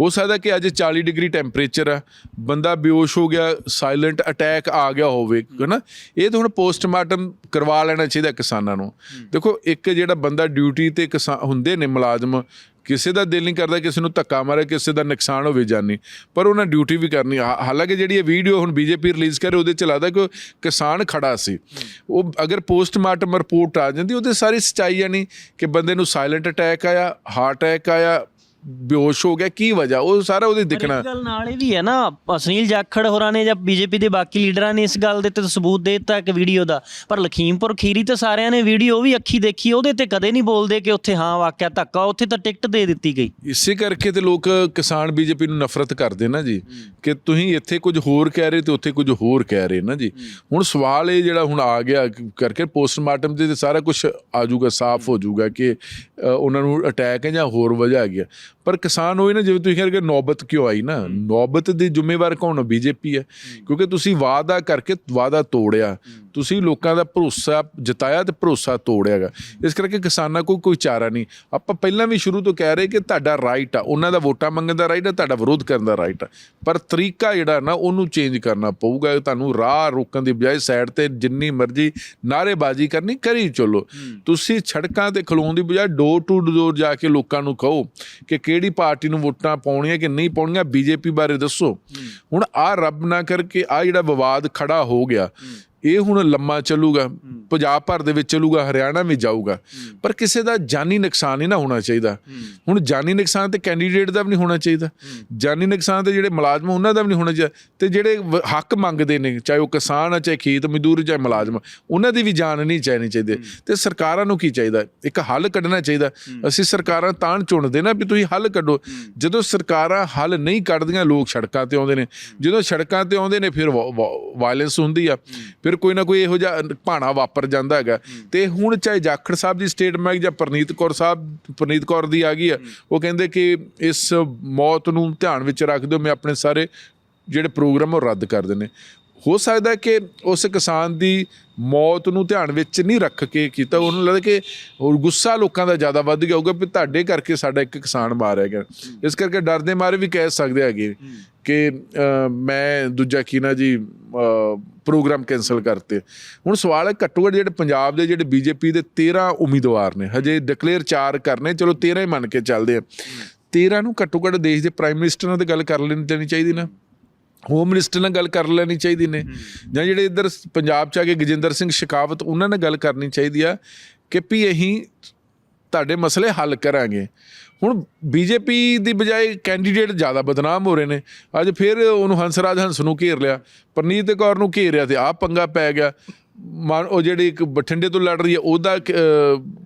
ਹੋ ਸਕਦਾ ਕਿ ਅੱਜ 40 ਡਿਗਰੀ ਟੈਂਪਰੇਚਰ ਆ, ਬੰਦਾ ਬੇਹੋਸ਼ ਹੋ ਗਿਆ, ਸਾਇਲੈਂਟ ਅਟੈਕ ਆ ਗਿਆ ਹੋਵੇ, ਹੈਨਾ? ਇਹ ਤਾਂ ਹੁਣ ਪੋਸਟਮਾਰਟਮ ਕਰਵਾ ਲੈਣਾ ਚਾਹੀਦਾ ਕਿਸਾਨਾਂ ਨੂੰ। ਦੇਖੋ, ਇੱਕ ਜਿਹੜਾ ਬੰਦਾ ਡਿਊਟੀ ਤੇ ਕਿਸਾਨ ਹੁੰਦੇ ਨੇ ਮੁਲਾਜ਼ਮ ਕਿਸੇ ਦਾ ਦਿਲ ਨਹੀਂ ਕਰਦਾ ਕਿਸੇ ਨੂੰ ਧੱਕਾ ਮਾਰੇ, ਕਿਸੇ ਦਾ ਨੁਕਸਾਨ ਹੋਵੇ ਜਾਨੀ। ਪਰ ਉਹਨਾਂ ਡਿਊਟੀ ਵੀ ਕਰਨੀ ਹਾਲਾਂਕਿ ਜਿਹੜੀ ਇਹ ਵੀਡੀਓ ਹੁਣ ਬੀਜੇਪੀ ਰਿਲੀਜ਼ ਕਰੇ, ਉਹਦੇ ਚ ਲੱਗਦਾ ਕਿ ਉਹ ਕਿਸਾਨ ਖੜਾ ਸੀ। ਉਹ ਅਗਰ ਪੋਸਟਮਾਰਟਮ ਰਿਪੋਰਟ ਆ ਜਾਂਦੀ, ਉਹਦੇ ਸਾਰੀ ਸਚਾਈ ਆਣੀ ਕਿ ਬੰਦੇ ਨੂੰ ਸਾਇਲੈਂਟ ਅਟੈਕ ਆਇਆ ਹਾਰਟ ਅਟੈਕ ਆਇਆ ਬੇਹੋਸ਼ ਹੋ ਗਿਆ ਕੀ ਵਜ੍ਹਾ? ਉਹ ਸਾਰਾ ਉਹਦੇ ਦਿਖਣਾ। ਗੱਲ ਨਾਲ ਇਹ ਵੀ ਹੈ ਨਾ ਸੁਨੀਲ ਜਾਖੜ ਹੋਰਾਂ ਨੇ ਜਾਂ ਬੀਜੇਪੀ ਦੇ ਬਾਕੀ ਲੀਡਰਾਂ ਨੇ ਇਸ ਗੱਲ ਦੇ ਤੇ ਸਬੂਤ ਦੇ ਦਿੱਤਾ ਇੱਕ ਵੀਡੀਓ ਦਾ। ਪਰ ਲਖੀਮਪੁਰ ਖੀਰੀ ਤੇ ਸਾਰਿਆਂ ਨੇ ਵੀਡੀਓ ਵੀ ਅੱਖੀ ਦੇਖੀ ਉਹਦੇ ਤੇ ਕਦੇ ਨਹੀਂ ਬੋਲਦੇ ਕਿ ਉੱਥੇ ਹਾਂ ਵਾਕਿਆ ਧੱਕਾ ਉੱਥੇ ਤਾਂ ਟਿਕਟ ਦੇ ਦਿੱਤੀ ਗਈ। ਇਸੇ ਕਰਕੇ ਤੇ ਲੋਕ ਕਿਸਾਨ ਬੀਜੇਪੀ ਨੂੰ ਨਫ਼ਰਤ ਕਰਦੇ ਨਾ ਜੀ ਕਿ ਤੁਸੀਂ ਇੱਥੇ ਕੁਝ ਹੋਰ ਕਹਿ ਰਹੇ ਤੇ ਉੱਥੇ ਕੁਝ ਹੋਰ ਕਹਿ ਰਹੇ ਨਾ ਜੀ। ਹੁਣ ਸਵਾਲ ਇਹ ਜਿਹੜਾ ਹੁਣ ਆ ਗਿਆ ਕਰਕੇ ਪੋਸਟਮਾਰਟਮ ਤੇ ਸਾਰਾ ਕੁਝ ਆ ਜਾਊਗਾ ਸਾਫ਼ ਹੋ ਜਾਊਗਾ ਕਿ ਉਹਨਾਂ ਨੂੰ ਅਟੈਕ ਹੈ ਜਾਂ ਹੋਰ ਵਜ੍ਹਾ ਆ। ਪਰ ਕਿਸਾਨ ਹੋਏ ਨਾ ਜਿਵੇਂ ਤੁਸੀਂ ਕਹਿੰਦੇ ਨੌਬਤ ਕਿਉਂ ਆਈ ਨਾ? ਨੌਬਤ ਦੀ ਜ਼ਿੰਮੇਵਾਰ ਕੌਣ ਬੀਜੇਪੀ ਹੈ। ਕਿਉਂਕਿ ਤੁਸੀਂ ਵਾਅਦਾ ਕਰਕੇ ਵਾਅਦਾ ਤੋੜਿਆ। ਤੁਸੀਂ ਲੋਕਾਂ ਦਾ ਭਰੋਸਾ ਜਤਾਇਆ ਤੇ ਭਰੋਸਾ ਤੋੜਿਆਗਾ। ਇਸ ਕਰਕੇ ਕਿਸਾਨਾਂ ਕੋਲ ਕੋਈ ਚਾਰਾ ਨਹੀਂ। ਆਪਾਂ ਪਹਿਲਾਂ ਵੀ ਸ਼ੁਰੂ ਤੋਂ ਕਹਿ ਰਹੇ ਕਿ ਤੁਹਾਡਾ ਰਾਈਟ ਆ। ਉਹਨਾਂ ਦਾ ਵੋਟਾਂ ਮੰਗਣ ਦਾ ਰਾਈਟ ਆ ਤੁਹਾਡਾ ਵਿਰੋਧ ਕਰਨ ਦਾ ਰਾਈਟ ਆ। ਪਰ ਤਰੀਕਾ ਜਿਹੜਾ ਨਾ ਉਹਨੂੰ ਚੇਂਜ ਕਰਨਾ ਪਊਗਾ। ਤੁਹਾਨੂੰ ਰਾਹ ਰੋਕਣ ਦੀ ਬਜਾਏ ਸਾਈਡ ਤੇ ਜਿੰਨੀ ਮਰਜ਼ੀ ਨਾਅਰੇਬਾਜ਼ੀ ਕਰਨੀ ਕਰੀ ਚੱਲੋ। ਤੁਸੀਂ ਸੜਕਾਂ ਤੇ ਖਲੋਣ ਦੀ ਬਜਾਏ ਡੋਰ ਟੂ ਡੋਰ ਜਾ ਕੇ ਲੋਕਾਂ ਨੂੰ ਕਹੋ ਕਿ ਕਿਹੜੀ ਪਾਰਟੀ ਨੂੰ ਵੋਟਾਂ ਪਾਉਣੀਆਂ ਕਿ ਨਹੀਂ ਪਾਉਣੀਆਂ ਬੀਜੇਪੀ ਬਾਰੇ ਦੱਸੋ। ਹੁਣ ਆ ਰੱਬ ਨਾ ਕਰਕੇ ਆ ਜਿਹੜਾ ਵਿਵਾਦ ਖੜਾ ਹੋ ਗਿਆ ਇਹ ਹੁਣ ਲੰਮਾ ਚੱਲੂਗਾ ਪੰਜਾਬ ਭਰ ਦੇ ਵਿੱਚ ਚੱਲੂਗਾ ਹਰਿਆਣਾ ਵੀ ਜਾਊਗਾ। ਪਰ ਕਿਸੇ ਦਾ ਜਾਨੀ ਨੁਕਸਾਨ ਨਹੀਂ ਨਾ ਹੋਣਾ ਚਾਹੀਦਾ। ਹੁਣ ਜਾਨੀ ਨੁਕਸਾਨ ਤੇ ਕੈਂਡੀਡੇਟ ਦਾ ਵੀ ਨਹੀਂ ਹੋਣਾ ਚਾਹੀਦਾ। ਜਾਨੀ ਨੁਕਸਾਨ ਤੇ ਜਿਹੜੇ ਮੁਲਾਜ਼ਮ ਉਹਨਾਂ ਦਾ ਵੀ ਨਹੀਂ ਹੋਣਾ ਚਾਹੀਦਾ। ਤੇ ਜਿਹੜੇ ਹੱਕ ਮੰਗਦੇ ਨੇ ਚਾਹੇ ਉਹ ਕਿਸਾਨ ਆ ਚਾਹੇ ਖੇਤ ਮਜ਼ਦੂਰ ਚਾਹੇ ਮੁਲਾਜ਼ਮ ਉਹਨਾਂ ਦੀ ਵੀ ਜਾਨ ਨਹੀਂ ਚਾਹਣੀ ਚਾਹੀਦੀ। ਤੇ ਸਰਕਾਰਾਂ ਨੂੰ ਕੀ ਚਾਹੀਦਾ? ਇੱਕ ਹੱਲ ਕੱਢਣਾ ਚਾਹੀਦਾ। ਅਸੀਂ ਸਰਕਾਰਾਂ ਤਾਂ ਚੁਣਦੇ ਨਾ ਵੀ ਤੁਸੀਂ ਹੱਲ ਕੱਢੋ। ਜਦੋਂ ਸਰਕਾਰਾਂ ਹੱਲ ਨਹੀਂ ਕੱਢਦੀਆਂ ਲੋਕ ਸੜਕਾਂ ਤੇ ਆਉਂਦੇ ਨੇ। ਜਦੋਂ ਸੜਕਾਂ ਤੇ ਆਉਂਦੇ ਨੇ ਫਿਰ ਵਾਇਲੈਂਸ ਹੁੰਦੀ ਆ। ਫਿਰ ਕੋਈ ਨਾ ਕੋਈ ਇਹੋ ਜਿਹਾ ਭਾਣਾ ਵਾਪਰ ਜਾਂਦਾ ਹੈਗਾ। ਤੇ ਹੁਣ ਚਾਹੇ ਜਾਖੜ ਸਾਹਿਬ ਦੀ ਸਟੇਟਮੈਂਟ ਜਾਂ ਪ੍ਰਨੀਤ ਕੌਰ ਸਾਹਿਬ ਪ੍ਰਨੀਤ ਕੌਰ ਦੀ ਆ ਗਈ ਆ ਉਹ ਕਹਿੰਦੇ ਕਿ ਇਸ ਮੌਤ ਨੂੰ ਧਿਆਨ ਵਿੱਚ ਰੱਖਦੇ ਹੋ ਮੈਂ ਆਪਣੇ ਸਾਰੇ ਜਿਹੜੇ ਪ੍ਰੋਗਰਾਮ ਉਹ ਰੱਦ ਕਰ ਦਿੰਨੇ ਹੋ ਸਕਦਾ ਕਿ ਉਸ ਕਿਸਾਨ ਦੀ ਮੌਤ ਨੂੰ ਧਿਆਨ ਵਿੱਚ ਨਹੀਂ ਰੱਖ ਕੇ ਕੀਤਾ ਉਹਨੂੰ ਲੱਗਦਾ ਕਿ ਹੋਰ ਗੁੱਸਾ ਲੋਕਾਂ ਦਾ ਜ਼ਿਆਦਾ ਵੱਧ ਗਿਆ ਹੋਊਗਾ ਵੀ ਤੁਹਾਡੇ ਕਰਕੇ ਸਾਡਾ ਇੱਕ ਕਿਸਾਨ ਮਾਰਿਆ ਗਿਆ ਇਸ ਕਰਕੇ ਡਰਦੇ ਮਾਰੇ ਵੀ ਕਹਿ ਸਕਦੇ ਹੈਗੇ ਕਿ ਮੈਂ ਦੂਜਾ ਕੀ ਨਾ ਜੀ ਪ੍ਰੋਗਰਾਮ ਕੈਨਸਲ ਕਰਤੇ। ਹੁਣ ਸਵਾਲ ਹੈ ਘੱਟੋ ਘੱਟ ਜਿਹੜੇ ਪੰਜਾਬ ਦੇ ਜਿਹੜੇ ਬੀਜੇਪੀ ਦੇ 13 ਉਮੀਦਵਾਰ ਨੇ, ਹਜੇ ਡਿਕਲੇਅਰ 4 ਕਰਨੇ, ਚਲੋ 13 ਹੀ ਮੰਨ ਕੇ ਚੱਲਦੇ ਆ। 13 ਨੂੰ ਘੱਟੋ ਘੱਟ ਦੇਸ਼ ਦੇ ਪ੍ਰਾਈਮ ਮਿਨਿਸਟਰ ਨਾਲ ਤੇ ਗੱਲ ਕਰ ਲੈਣੀ ਦੇਣੀ ਚਾਹੀਦੀ ਨਾ। ਹੋਮ ਮਿਨਿਸਟਰ ਨਾਲ ਗੱਲ ਕਰ ਲੈਣੀ ਚਾਹੀਦੀ ਨੇ। ਜਾਂ ਜਿਹੜੇ ਇੱਧਰ ਪੰਜਾਬ ਚ ਆ ਕੇ ਗਜਿੰਦਰ ਸਿੰਘ ਸ਼ਿਕਾਵਤ ਉਹਨਾਂ ਨਾਲ ਗੱਲ ਕਰਨੀ ਚਾਹੀਦੀ ਆ ਕਿ ਵੀ ਅਸੀਂ ਤੁਹਾਡੇ ਮਸਲੇ ਹੱਲ ਕਰਾਂਗੇ। ਹੁਣ ਬੀਜੇਪੀ ਦੀ ਬਜਾਏ ਕੈਂਡੀਡੇਟ ਜ਼ਿਆਦਾ ਬਦਨਾਮ ਹੋ ਰਹੇ ਨੇ। ਅੱਜ ਫਿਰ ਉਹਨੂੰ ਹੰਸਰਾਜ ਹੰਸ ਨੂੰ ਘੇਰ ਲਿਆ। ਪ੍ਰਨੀਤ ਕੌਰ ਨੂੰ ਘੇਰਿਆ ਤੇ ਆਹ ਪੰਗਾ ਪੈ ਗਿਆ। ਮਾਨ ਉਹ ਜਿਹੜੀ ਇੱਕ ਬਠਿੰਡੇ ਤੋਂ ਲੜ ਰਹੀ ਹੈ ਉਹਦਾ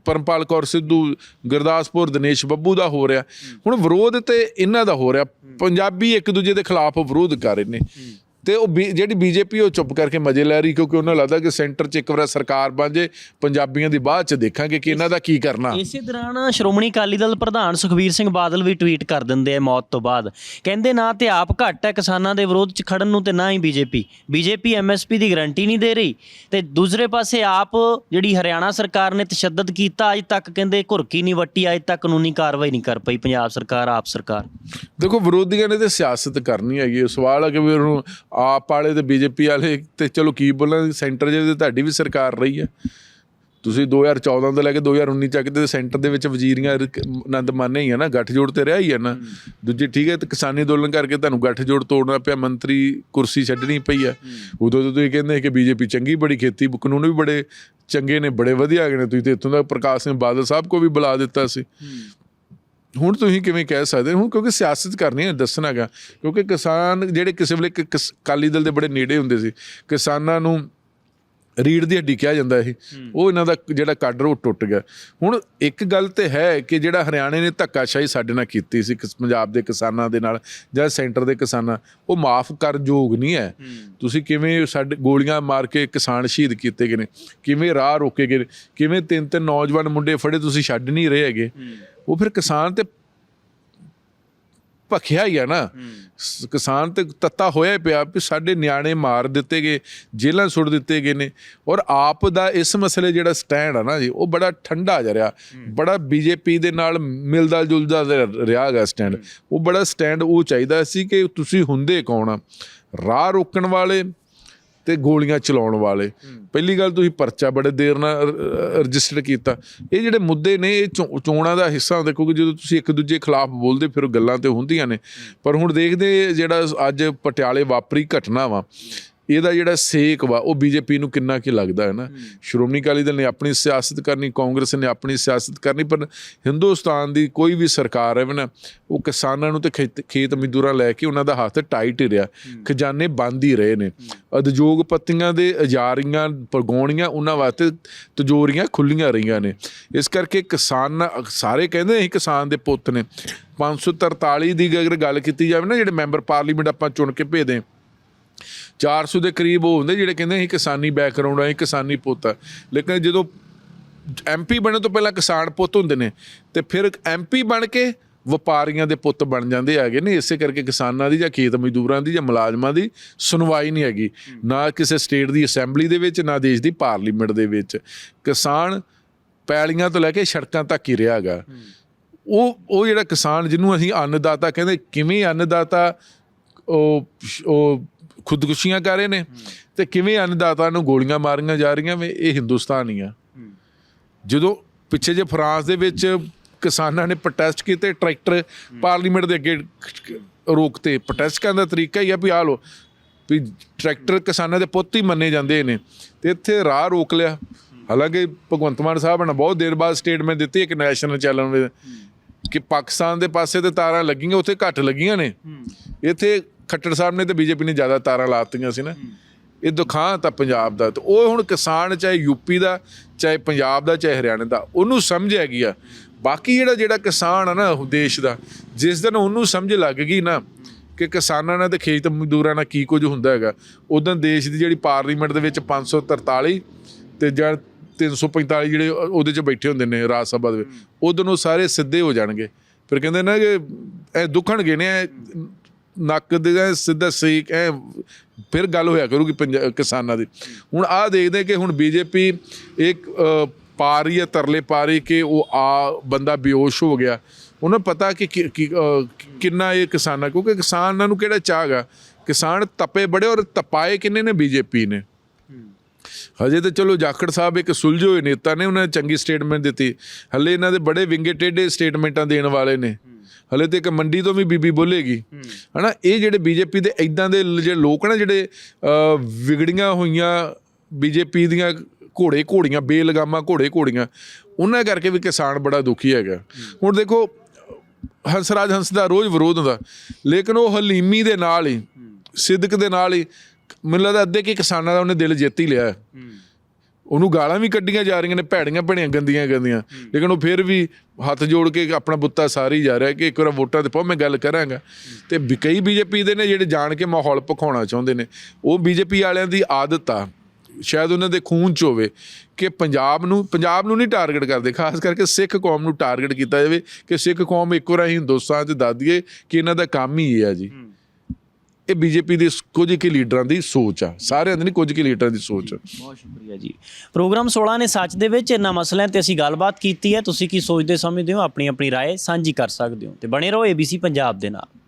ਪਰਮਪਾਲ ਕੌਰ ਸਿੱਧੂ ਗੁਰਦਾਸਪੁਰ ਦਿਨੇਸ਼ ਬੱਬੂ ਦਾ ਹੋ ਰਿਹਾ। ਹੁਣ ਵਿਰੋਧ ਤੇ ਇਹਨਾਂ ਦਾ ਹੋ ਰਿਹਾ। ਪੰਜਾਬੀ ਇੱਕ ਦੂਜੇ ਦੇ ਖਿਲਾਫ ਵਿਰੋਧ ਕਰ ਰਹੇ ਨੇ। ਤੇ ਉਹ ਜਿਹੜੀ ਬੀਜੇਪੀ ਉਹ ਚੁੱਪ ਕਰਕੇ ਮਜ਼ੇ ਲੈ ਰਹੀ ਕਿਉਂਕਿ ਉਹਨਾਂ ਲੱਗਦਾ ਕਿ ਸੈਂਟਰ 'ਚ ਇੱਕ ਵਾਰ ਸਰਕਾਰ ਬਣ ਜੇ ਪੰਜਾਬੀਆਂ ਦੀ ਬਾਅਦ 'ਚ ਦੇਖਾਂਗੇ ਕਿ ਇਹਨਾਂ ਦਾ ਕੀ ਕਰਨਾ। ਇਸੇ ਦੌਰਾਨ ਸ਼੍ਰੋਮਣੀ ਅਕਾਲੀ ਦਲ ਪ੍ਰਧਾਨ ਸੁਖਬੀਰ ਸਿੰਘ ਬਾਦਲ ਵੀ ਟਵੀਟ ਕਰ ਦਿੰਦੇ ਆ ਮੌਤ ਤੋਂ ਬਾਅਦ। ਕਹਿੰਦੇ ਨਾ ਤੇ ਆਪ ਘੱਟ ਹੈ ਕਿਸਾਨਾਂ ਦੇ ਵਿਰੋਧ 'ਚ ਖੜਨ ਨੂੰ ਤੇ ਨਾ ਹੀ ਬੀਜੇਪੀ ਬੀਜੇਪੀ ਐਮਐਸਪੀ ਦੀ ਗਾਰੰਟੀ ਨਹੀਂ ਦੇ ਰਹੀ। ਤੇ ਦੂਸਰੇ ਪਾਸੇ ਆਪ ਜਿਹੜੀ ਹਰਿਆਣਾ ਸਰਕਾਰ ਨੇ ਤਸ਼ੱਦਦ ਕੀਤਾ ਅੱਜ ਤੱਕ ਕਹਿੰਦੇ ਘੁਰਕੀ ਨਹੀਂ ਵੱਟੀ ਅੱਜ ਤੱਕ ਕਾਨੂੰਨੀ ਕਾਰਵਾਈ ਨਹੀਂ ਕਰ ਪਈ ਪੰਜਾਬ ਸਰਕਾਰ ਆਪ ਸਰਕਾਰ। ਦੇਖੋ ਵਿਰੋਧੀਆਂ ਨੇ ਤੇ ਸਿਆਸਤ ਕਰਨੀ ਹੈਗੀ। ਸਵਾਲ ਹੈ ਕਿ ਵੀ ਉਹਨੂੰ ਆਪ ਵਾਲੇ ਤੇ ਬੀਜੇਪੀ ਵਾਲੇ ਤੇ ਚਲੋ ਕੀ ਬੋਲਾਂ, ਸੈਂਟਰ ਜੇ ਤੁਹਾਡੀ ਵੀ ਸਰਕਾਰ ਰਹੀ ਹੈ। ਤੁਸੀਂ 2014 ਤੋਂ ਲੈ ਕੇ 2019 ਤੱਕ ਦੇ ਸੈਂਟਰ ਦੇ ਵਿੱਚ ਵਜ਼ੀਰੀਆਂ ਆਨੰਦ ਮਾਨੇ ਹੀ ਆ ਨਾ, ਗੱਠਜੋੜ ਤੇ ਰਿਹਾ ਹੀ ਹੈ ਨਾ। ਦੂਜੇ ਠੀਕ ਹੈ, ਤੇ ਕਿਸਾਨੀ ਅੰਦੋਲਨ ਕਰਕੇ ਤੁਹਾਨੂੰ ਗੱਠਜੋੜ ਤੋੜਨਾ ਪਿਆ, ਮੰਤਰੀ ਕੁਰਸੀ ਛੱਡਣੀ ਪਈ ਆ। ਉਦੋਂ ਤੋਂ ਤੁਸੀਂ ਕਹਿੰਦੇ ਕਿ ਬੀਜੇਪੀ ਚੰਗੀ ਬੜੀ ਖੇਤੀ, ਕਾਨੂੰਨ ਵੀ ਬੜੇ ਚੰਗੇ ਨੇ, ਬੜੇ ਵਧੀਆ ਹੈਗੇ ਨੇ। ਤੁਸੀਂ ਤੇ ਇੱਥੋਂ ਦਾ ਪ੍ਰਕਾਸ਼ ਸਿੰਘ ਬਾਦਲ ਸਾਹਿਬ ਕੋ ਵੀ ਬੁਲਾ ਦਿੱਤਾ ਸੀ। ਹੁਣ ਤੁਸੀਂ ਕਿਵੇਂ ਕਹਿ ਸਕਦੇ ਹੋ? ਹੁਣ ਕਿਉਂਕਿ ਸਿਆਸਤ ਕਰਨੀ ਹੈ, ਦੱਸਣਾ ਹੈਗਾ ਕਿਉਂਕਿ ਕਿਸਾਨ, ਜਿਹੜੇ ਕਿਸੇ ਵੇਲੇ ਕ- ਕਿਸ- ਅਕਾਲੀ ਦਲ ਦੇ ਬੜੇ ਨੇੜੇ ਹੁੰਦੇ ਸੀ, ਕਿਸਾਨਾਂ ਨੂੰ ਰੀੜ ਦੀ ਹੱਡੀ ਕਿਹਾ ਜਾਂਦਾ ਇਹ। ਉਹ ਇਹਨਾਂ ਦਾ ਜਿਹੜਾ ਕਾਡਰ ਉਹ ਟੁੱਟ ਗਿਆ। ਹੁਣ ਇੱਕ ਗੱਲ ਤੇ ਹੈ ਕਿ ਜਿਹੜਾ ਹਰਿਆਣੇ ਨੇ ਧੱਕਾਸ਼ਾਹੀ ਸਾਡੇ ਨਾਲ ਕੀਤੀ ਸੀ ਕਿਸ- ਪੰਜਾਬ ਦੇ ਕਿਸਾਨਾਂ ਦੇ ਨਾਲ ਜਾਂ ਸੈਂਟਰ ਦੇ ਕਿਸਾਨਾਂ ਉਹ ਮਾਫ ਕਰ ਯੋਗ ਨਹੀਂ ਹੈ। ਤੁਸੀਂ ਕਿਵੇਂ ਸਾਡੇ ਗੋਲੀਆਂ ਮਾਰ ਕੇ ਕਿਸਾਨ ਸ਼ਹੀਦ ਕੀਤੇ ਗਏ ਨੇ? ਕਿਵੇਂ ਰਾਹ ਰੋਕੇ ਗਏ ਕਿਵੇਂ ਤਿੰਨ ਤਿੰਨ ਨੌਜਵਾਨ ਮੁੰਡੇ ਫੜੇ ਤੁਸੀਂ ਛੱਡ ਨਹੀਂ ਰਹੇ ਹੈਗੇ? ਉਹ ਫਿਰ ਕਿਸਾਨ ਤੇ ਭਖਿਆ ਹੀ ਆ ਨਾ। ਸ- ਕਿਸਾਨ ਤੇ ਤੱਤਾ ਹੋਇਆ ਹੀ ਪਿਆ ਵੀ ਸਾਡੇ ਨਿਆਣੇ ਮਾਰ ਦਿੱਤੇ ਗਏ ਜੇਲ੍ਹਾਂ ਸੁੱਟ ਦਿੱਤੇ ਗਏ ਨੇ ਔਰ ਆਪ ਦਾ ਇਸ ਮਸਲੇ ਜਿਹੜਾ ਸਟੈਂਡ ਆ ਨਾ ਜੀ ਉਹ ਬੜਾ ਠੰਡਾ ਜਾ ਰਿਹਾ। ਬੜਾ ਬੀਜੇਪੀ ਦੇ ਨਾਲ ਮਿਲਦਾ ਜੁਲਦਾ ਰਿਹਾ ਹੈਗਾ ਸਟੈਂਡ। ਉਹ ਬੜਾ ਸਟੈਂਡ ਉਹ ਚਾਹੀਦਾ ਸੀ ਕਿ ਤੁਸੀਂ ਹੁੰਦੇ ਕੌਣ ਆ? ਰਾਹ ਰੋਕਣ ਵਾਲੇ ਤੇ ਗੋਲੀਆਂ ਚਲਾਉਣ ਵਾਲੇ। ਪਹਿਲੀ ਗੱਲ ਤੁਸੀਂ ਪਰਚਾ ਬੜੇ ਦੇਰ ਨਾਲ ਰਜਿਸਟਰ ਕੀਤਾ। ਇਹ ਜਿਹੜੇ ਮੁੱਦੇ ਨੇ ਇਹ ਚੋਣਾਂ ਦਾ ਹਿੱਸਾ ਹੁੰਦੇ ਕਿਉਂਕਿ ਜਦੋਂ ਤੁਸੀਂ ਇੱਕ ਦੂਜੇ ਖਿਲਾਫ ਬੋਲਦੇ ਫਿਰ ਉਹ ਗੱਲਾਂ ਤੇ ਹੁੰਦੀਆਂ ਨੇ। ਪਰ ਹੁਣ ਦੇਖਦੇ ਜਿਹੜਾ ਅੱਜ ਪਟਿਆਲੇ ਵਾਪਰੀ ਘਟਨਾ ਵਾ ਇਹਦਾ ਜਿਹੜਾ ਸੇਕ ਵਾ ਉਹ ਬੀਜੇਪੀ ਨੂੰ ਕਿੰਨਾ ਕੀ ਲੱਗਦਾ ਹੈ ਨਾ? ਸ਼੍ਰੋਮਣੀ ਅਕਾਲੀ ਦਲ ਨੇ ਆਪਣੀ ਸਿਆਸਤ ਕਰਨੀ ਕਾਂਗਰਸ ਨੇ ਆਪਣੀ ਸਿਆਸਤ ਕਰਨੀ ਪਰ ਹਿੰਦੁਸਤਾਨ ਦੀ ਕੋਈ ਵੀ ਸਰਕਾਰ ਹੈ ਨਾ ਉਹ ਕਿਸਾਨਾਂ ਨੂੰ ਤੇ ਖੇਤ- ਮਜ਼ਦੂਰਾਂ ਲੈ ਕੇ ਉਹਨਾਂ ਦਾ ਹੱਥ ਟਾਈਟ ਹੀ ਰਿਹਾ। ਖਜ਼ਾਨੇ ਬੰਦ ਹੀ ਰਹੇ ਨੇ। ਉਦਯੋਗਪਤੀਆਂ ਦੇ ਅਜਾਰੀਆਂ ਪਰਗੋਣੀਆਂ ਉਹਨਾਂ ਵਾਸਤੇ ਤਜੋਰੀਆਂ ਖੁੱਲੀਆਂ ਰਹੀਆਂ ਨੇ। ਇਸ ਕਰਕੇ ਕਿਸਾਨ ਸਾਰੇ ਕਹਿੰਦੇ ਅਸੀਂ ਕਿਸਾਨ ਦੇ ਪੁੱਤ ਨੇ। 543 ਦੀ ਅਗਰ ਗੱਲ ਕੀਤੀ ਜਾਵੇ ਨਾ ਜਿਹੜੇ ਮੈਂਬਰ ਪਾਰਲੀਮੈਂਟ ਆਪਾਂ ਚੁਣ ਕੇ ਭੇਜਦੇ 400 ਦੇ ਕਰੀਬ ਉਹ ਹੁੰਦੇ ਜਿਹੜੇ ਕਹਿੰਦੇ ਅਸੀਂ ਕਿਸਾਨੀ ਬੈਕਗ੍ਰਾਉਂਡ ਆ, ਅਸੀਂ ਕਿਸਾਨੀ ਪੁੱਤ ਆ। ਲੇਕਿਨ ਜਦੋਂ ਐਮਪੀ ਬਣਨ ਤੋਂ ਪਹਿਲਾਂ ਕਿਸਾਨ ਪੁੱਤ ਹੁੰਦੇ ਨੇ, ਤੇ ਫਿਰ ਐਮਪੀ ਬਣ ਕੇ ਵਪਾਰੀਆਂ ਦੇ ਪੁੱਤ ਬਣ ਜਾਂਦੇ ਹੈਗੇ ਨੇ, ਇਸੇ ਕਰਕੇ ਕਿਸਾਨਾਂ ਦੀ ਜਾਂ ਖੇਤ ਮਜ਼ਦੂਰਾਂ ਦੀ ਜਾਂ ਮੁਲਾਜ਼ਮਾਂ ਦੀ ਸੁਣਵਾਈ ਨਹੀਂ ਹੈਗੀ। ਨਾ ਕਿਸੇ ਸਟੇਟ ਦੀ ਅਸੈਂਬਲੀ ਦੇ ਵਿੱਚ, ਨਾ ਦੇਸ਼ ਦੀ ਪਾਰਲੀਮੈਂਟ ਦੇ ਵਿੱਚ। ਕਿਸਾਨ ਪੈਲੀਆਂ ਤੋਂ ਲੈ ਕੇ ਸੜਕਾਂ ਤੱਕ ਹੀ ਰਿਹਾ ਹੈਗਾ। ਉਹ ਉਹ ਜਿਹੜਾ ਕਿਸਾਨ ਜਿਹਨੂੰ ਅਸੀਂ ਅੰਨਦਾਤਾ ਕਹਿੰਦੇ, ਕਿਵੇਂ ਅੰਨਦਾਤਾ? ਉਹ ਉਹ ਖੁਦਕੁਸ਼ੀਆਂ ਕਰ ਰਹੇ ਨੇ। ਤੇ ਕਿਵੇਂ ਅੰਨਦਾਤਾ ਨੂੰ ਗੋਲੀਆਂ ਮਾਰੀਆਂ ਜਾ ਰਹੀਆਂ ਵੇ ਇਹ ਹਿੰਦੁਸਤਾਨ ਹੀ ਆ। ਜਦੋਂ ਪਿੱਛੇ ਜੇ ਫਰਾਂਸ ਦੇ ਵਿੱਚ ਕਿਸਾਨਾਂ ਨੇ ਪ੍ਰੋਟੈਸਟ ਕੀਤੇ ਟਰੈਕਟਰ ਪਾਰਲੀਮੈਂਟ ਦੇ ਅੱਗੇ ਰੋਕਤੇ ਪ੍ਰੋਟੈਸਟ ਕਰਨ ਦਾ ਤਰੀਕਾ ਹੀ ਆ ਵੀ ਆ ਲੋ ਵੀ ਟਰੈਕਟਰ ਕਿਸਾਨਾਂ ਦੇ ਪੁੱਤ ਹੀ ਮੰਨੇ ਜਾਂਦੇ ਨੇ। ਤੇ ਇੱਥੇ ਰਾਹ ਰੋਕ ਲਿਆ। ਹਾਲਾਂਕਿ ਭਗਵੰਤ ਮਾਨ ਸਾਹਿਬ ਨੇ ਬਹੁਤ ਦੇਰ ਬਾਅਦ ਸਟੇਟਮੈਂਟ ਦਿੱਤੀ ਇੱਕ ਨੈਸ਼ਨਲ ਚੈਨਲ ਕਿ ਪਾਕਿਸਤਾਨ ਦੇ ਪਾਸੇ ਤੇ ਤਾਰਾਂ ਲੱਗੀਆਂ ਉੱਥੇ ਘੱਟ ਲੱਗੀਆਂ ਨੇ। ਇੱਥੇ ਖੱਟੜ ਸਾਹਿਬ ਨੇ ਤੇ ਬੀਜੇਪੀ ਨੇ ਜ਼ਿਆਦਾ ਤਾਰਾਂ ਲਾਤੀਆਂ ਸੀ ਨਾ। ਇਹ ਦੁਖਾਂ ਤਾਂ ਪੰਜਾਬ ਦਾ। ਤੇ ਉਹ ਹੁਣ ਕਿਸਾਨ ਚਾਹੇ ਯੂਪੀ ਦਾ ਚਾਹੇ ਪੰਜਾਬ ਦਾ ਚਾਹੇ ਹਰਿਆਣੇ ਦਾ ਉਹਨੂੰ ਸਮਝ ਹੈਗੀ ਆ। ਬਾਕੀ ਜਿਹੜਾ ਜਿਹੜਾ ਕਿਸਾਨ ਆ ਨਾ ਉਹ ਦੇਸ਼ ਦਾ ਜਿਸ ਦਿਨ ਉਹਨੂੰ ਸਮਝ ਲੱਗ ਗਈ ਨਾ ਕਿ ਕਿਸਾਨਾਂ ਨਾਲ ਤੇ ਖੇਤ ਮਜ਼ਦੂਰਾਂ ਨਾਲ ਕੀ ਕੁਝ ਹੁੰਦਾ ਹੈਗਾ ਉਦੋਂ ਦੇਸ਼ ਦੀ ਜਿਹੜੀ ਪਾਰਲੀਮੈਂਟ ਦੇ ਵਿੱਚ 543 ਤੇ ਜਾਂ 345 ਜਿਹੜੇ ਉਹਦੇ 'ਚ ਬੈਠੇ ਹੁੰਦੇ ਨੇ ਰਾਜ ਸਭਾ ਦੇ ਉਦੋਂ ਉਹ ਸਾਰੇ ਸਿੱਧੇ ਹੋ ਜਾਣਗੇ। ਫਿਰ ਕਹਿੰਦੇ ਨਾ ਕਿ ਇਹ ਦੁਖਣਗੇ ਨੇ ਇਹ ਨੱਕ ਦੇ ਸਿੱਧਾ ਸੇਕ ਐ ਫਿਰ ਗੱਲ ਹੋਇਆ ਕਰੂਗੀ ਪੰਜਾ- ਕਿਸਾਨਾਂ ਦੀ। ਹੁਣ ਆਹ ਦੇਖਦੇ ਕਿ ਹੁਣ ਬੀਜੇਪੀ ਇੱਕ ਅ, ਪਾ ਰਹੀ ਹੈ ਤਰਲੇ ਪਾ ਰਹੀ ਕਿ ਉਹ ਆ ਬੰਦਾ ਬੇਹੋਸ਼ ਹੋ ਗਿਆ। ਉਹਨਾਂ ਪਤਾ ਕਿ ਕਿ- ਕਿੰਨਾ ਇਹ ਕਿਸਾਨਾਂ ਕਿਉਂਕਿ ਕਿਸਾਨਾਂ ਨੂੰ ਕਿਹੜਾ ਚਾਹਗਾ ਕਿਸਾਨ ਤਪੇ ਬੜੇ ਔਰ ਤਪਾਏ ਕਿੰਨੇ ਨੇ ਬੀਜੇਪੀ ਨੇ? ਹਜੇ ਤਾਂ ਚਲੋ ਜਾਖੜ ਸਾਹਿਬ ਇੱਕ ਸੁਲਝੇ ਹੋਏ ਨੇਤਾ ਨੇ, ਉਹਨਾਂ ਨੇ ਚੰਗੀ ਸਟੇਟਮੈਂਟ ਦਿੱਤੀ। ਹਲੇ ਇਹਨਾਂ ਦੇ ਬੜੇ ਵਿੰਗੇ ਟੇਢੇ ਸਟੇਟਮੈਂਟਾਂ ਦੇਣ ਵਾਲੇ ਨੇ। ਹਲੇ ਤੇ ਇੱਕ ਮੰਡੀ ਤੋਂ ਵੀ ਬੀਬੀ ਬੋਲੇਗੀ। ਹਨਾ, ਇਹ ਜਿਹੜੇ ਬੀਜੇਪੀ ਦੇ ਇਦਾਂ ਦੇ ਲ- ਜਿਹੜੇ ਲੋਕ ਨਾ, ਜਿਹੜੇ ਵਿਗੜੀਆਂ ਹੋਈਆਂ ਬੀਜੇਪੀ ਦੀਆਂ ਘੋੜੇ ਘੋੜੀਆਂ, ਬੇਲਗਾਮਾਂ ਘੋੜੇ ਘੋੜੀਆਂ, ਉਹਨਾਂ ਕਰਕੇ ਵੀ ਕਿਸਾਨ ਬੜਾ ਦੁਖੀ ਹੈਗਾ। ਹੁਣ ਦੇਖੋ, ਹੰਸਰਾਜ ਹੰਸ ਦਾ ਰੋਜ਼ ਵਿਰੋਧ ਹੁੰਦਾ। ਲੇਕਿਨ ਉਹ ਹਲੀਮੀ ਦੇ ਨਾਲ ਹੀ ਸਿੱਦਕ ਦੇ ਨਾਲ ਹੀ ਮੈਨੂੰ ਲੱਗਦਾ ਅੱਧੇ ਕਿ ਕਿਸਾਨਾਂ ਦਾ ਉਹਨੇ ਦਿਲ ਜਿੱਤ ਹੀ ਲਿਆ। ਉਹਨੂੰ ਗਾਲਾਂ ਵੀ ਕੱਢੀਆਂ ਜਾ ਰਹੀਆਂ ਨੇ ਭੈੜੀਆਂ ਭੈੜੀਆਂ ਗੰਦੀਆਂ ਗੰਦੀਆਂ। ਲੇਕਿਨ ਉਹ ਫਿਰ ਵੀ ਹੱਥ ਜੋੜ ਕੇ ਆਪਣਾ ਬੁੱਤਾ ਸਾਰੀ ਜਾ ਰਿਹਾ ਕਿ ਇੱਕ ਵਾਰ ਵੋਟਾਂ ਤੇ ਪਾਓ ਮੈਂ ਗੱਲ ਕਰਾਂਗਾ। ਤੇ ਕਈ ਬੀਜੇਪੀ ਦੇ ਨੇ ਜਿਹੜੇ ਜਾਣ ਕੇ ਮਾਹੌਲ ਪਖਾਉਣਾ ਚਾਹੁੰਦੇ ਨੇ। ਉਹ ਬੀਜੇਪੀ ਵਾਲਿਆਂ ਦੀ ਆਦਤ ਆ ਸ਼ਾਇਦ ਉਹਨਾਂ ਦੇ ਖੂਨ ਚ ਹੋਵੇ ਕਿ ਪੰਜਾਬ ਨੂੰ ਪੰਜਾਬ ਨੂੰ ਨਹੀਂ ਟਾਰਗੇਟ ਕਰਦੇ ਖਾਸ ਕਰਕੇ ਸਿੱਖ ਕੌਮ ਨੂੰ ਟਾਰਗੇਟ ਕੀਤਾ ਜਾਵੇ ਕਿ ਸਿੱਖ ਕੌਮ ਇੱਕ ਵਾਰ ਅਸੀਂ ਹਿੰਦੁਸਤਾਨ 'ਚ ਦੱਸ ਦਈਏ ਕਿ ਇਹਨਾਂ ਦਾ ਕੰਮ ਹੀ ਇਹ ਆ ਜੀ। ਇਹ ਬੀਜੇਪੀ ਦੇ ਕੁਝ ਕੁ ਲੀਡਰਾਂ ਦੀ ਸੋਚ ਆ ਸਾਰਿਆਂ ਦੀ ਨਹੀਂ ਕੁਝ ਕੁ ਲੀਡਰਾਂ ਦੀ ਸੋਚ ਆ ਬਹੁਤ ਸ਼ੁਕਰੀਆ ਜੀ ਪ੍ਰੋਗਰਾਮ 16 ਨੇ ਸੱਚ ਦੇ ਵਿੱਚ ਇਹਨਾਂ ਮਸਲਿਆਂ ਤੇ ਅਸੀਂ ਗੱਲਬਾਤ ਕੀਤੀ ਹੈ ਤੁਸੀਂ ਕੀ ਸੋਚਦੇ ਸਮਝਦੇ ਹੋ ਆਪਣੀ ਆਪਣੀ رائے ਸਾਂਝੀ ਕਰ ਸਕਦੇ ਹੋ ਤੇ ਬਣੇ ਰਹੋ ABC ਪੰਜਾਬ ਦੇ ਨਾਲ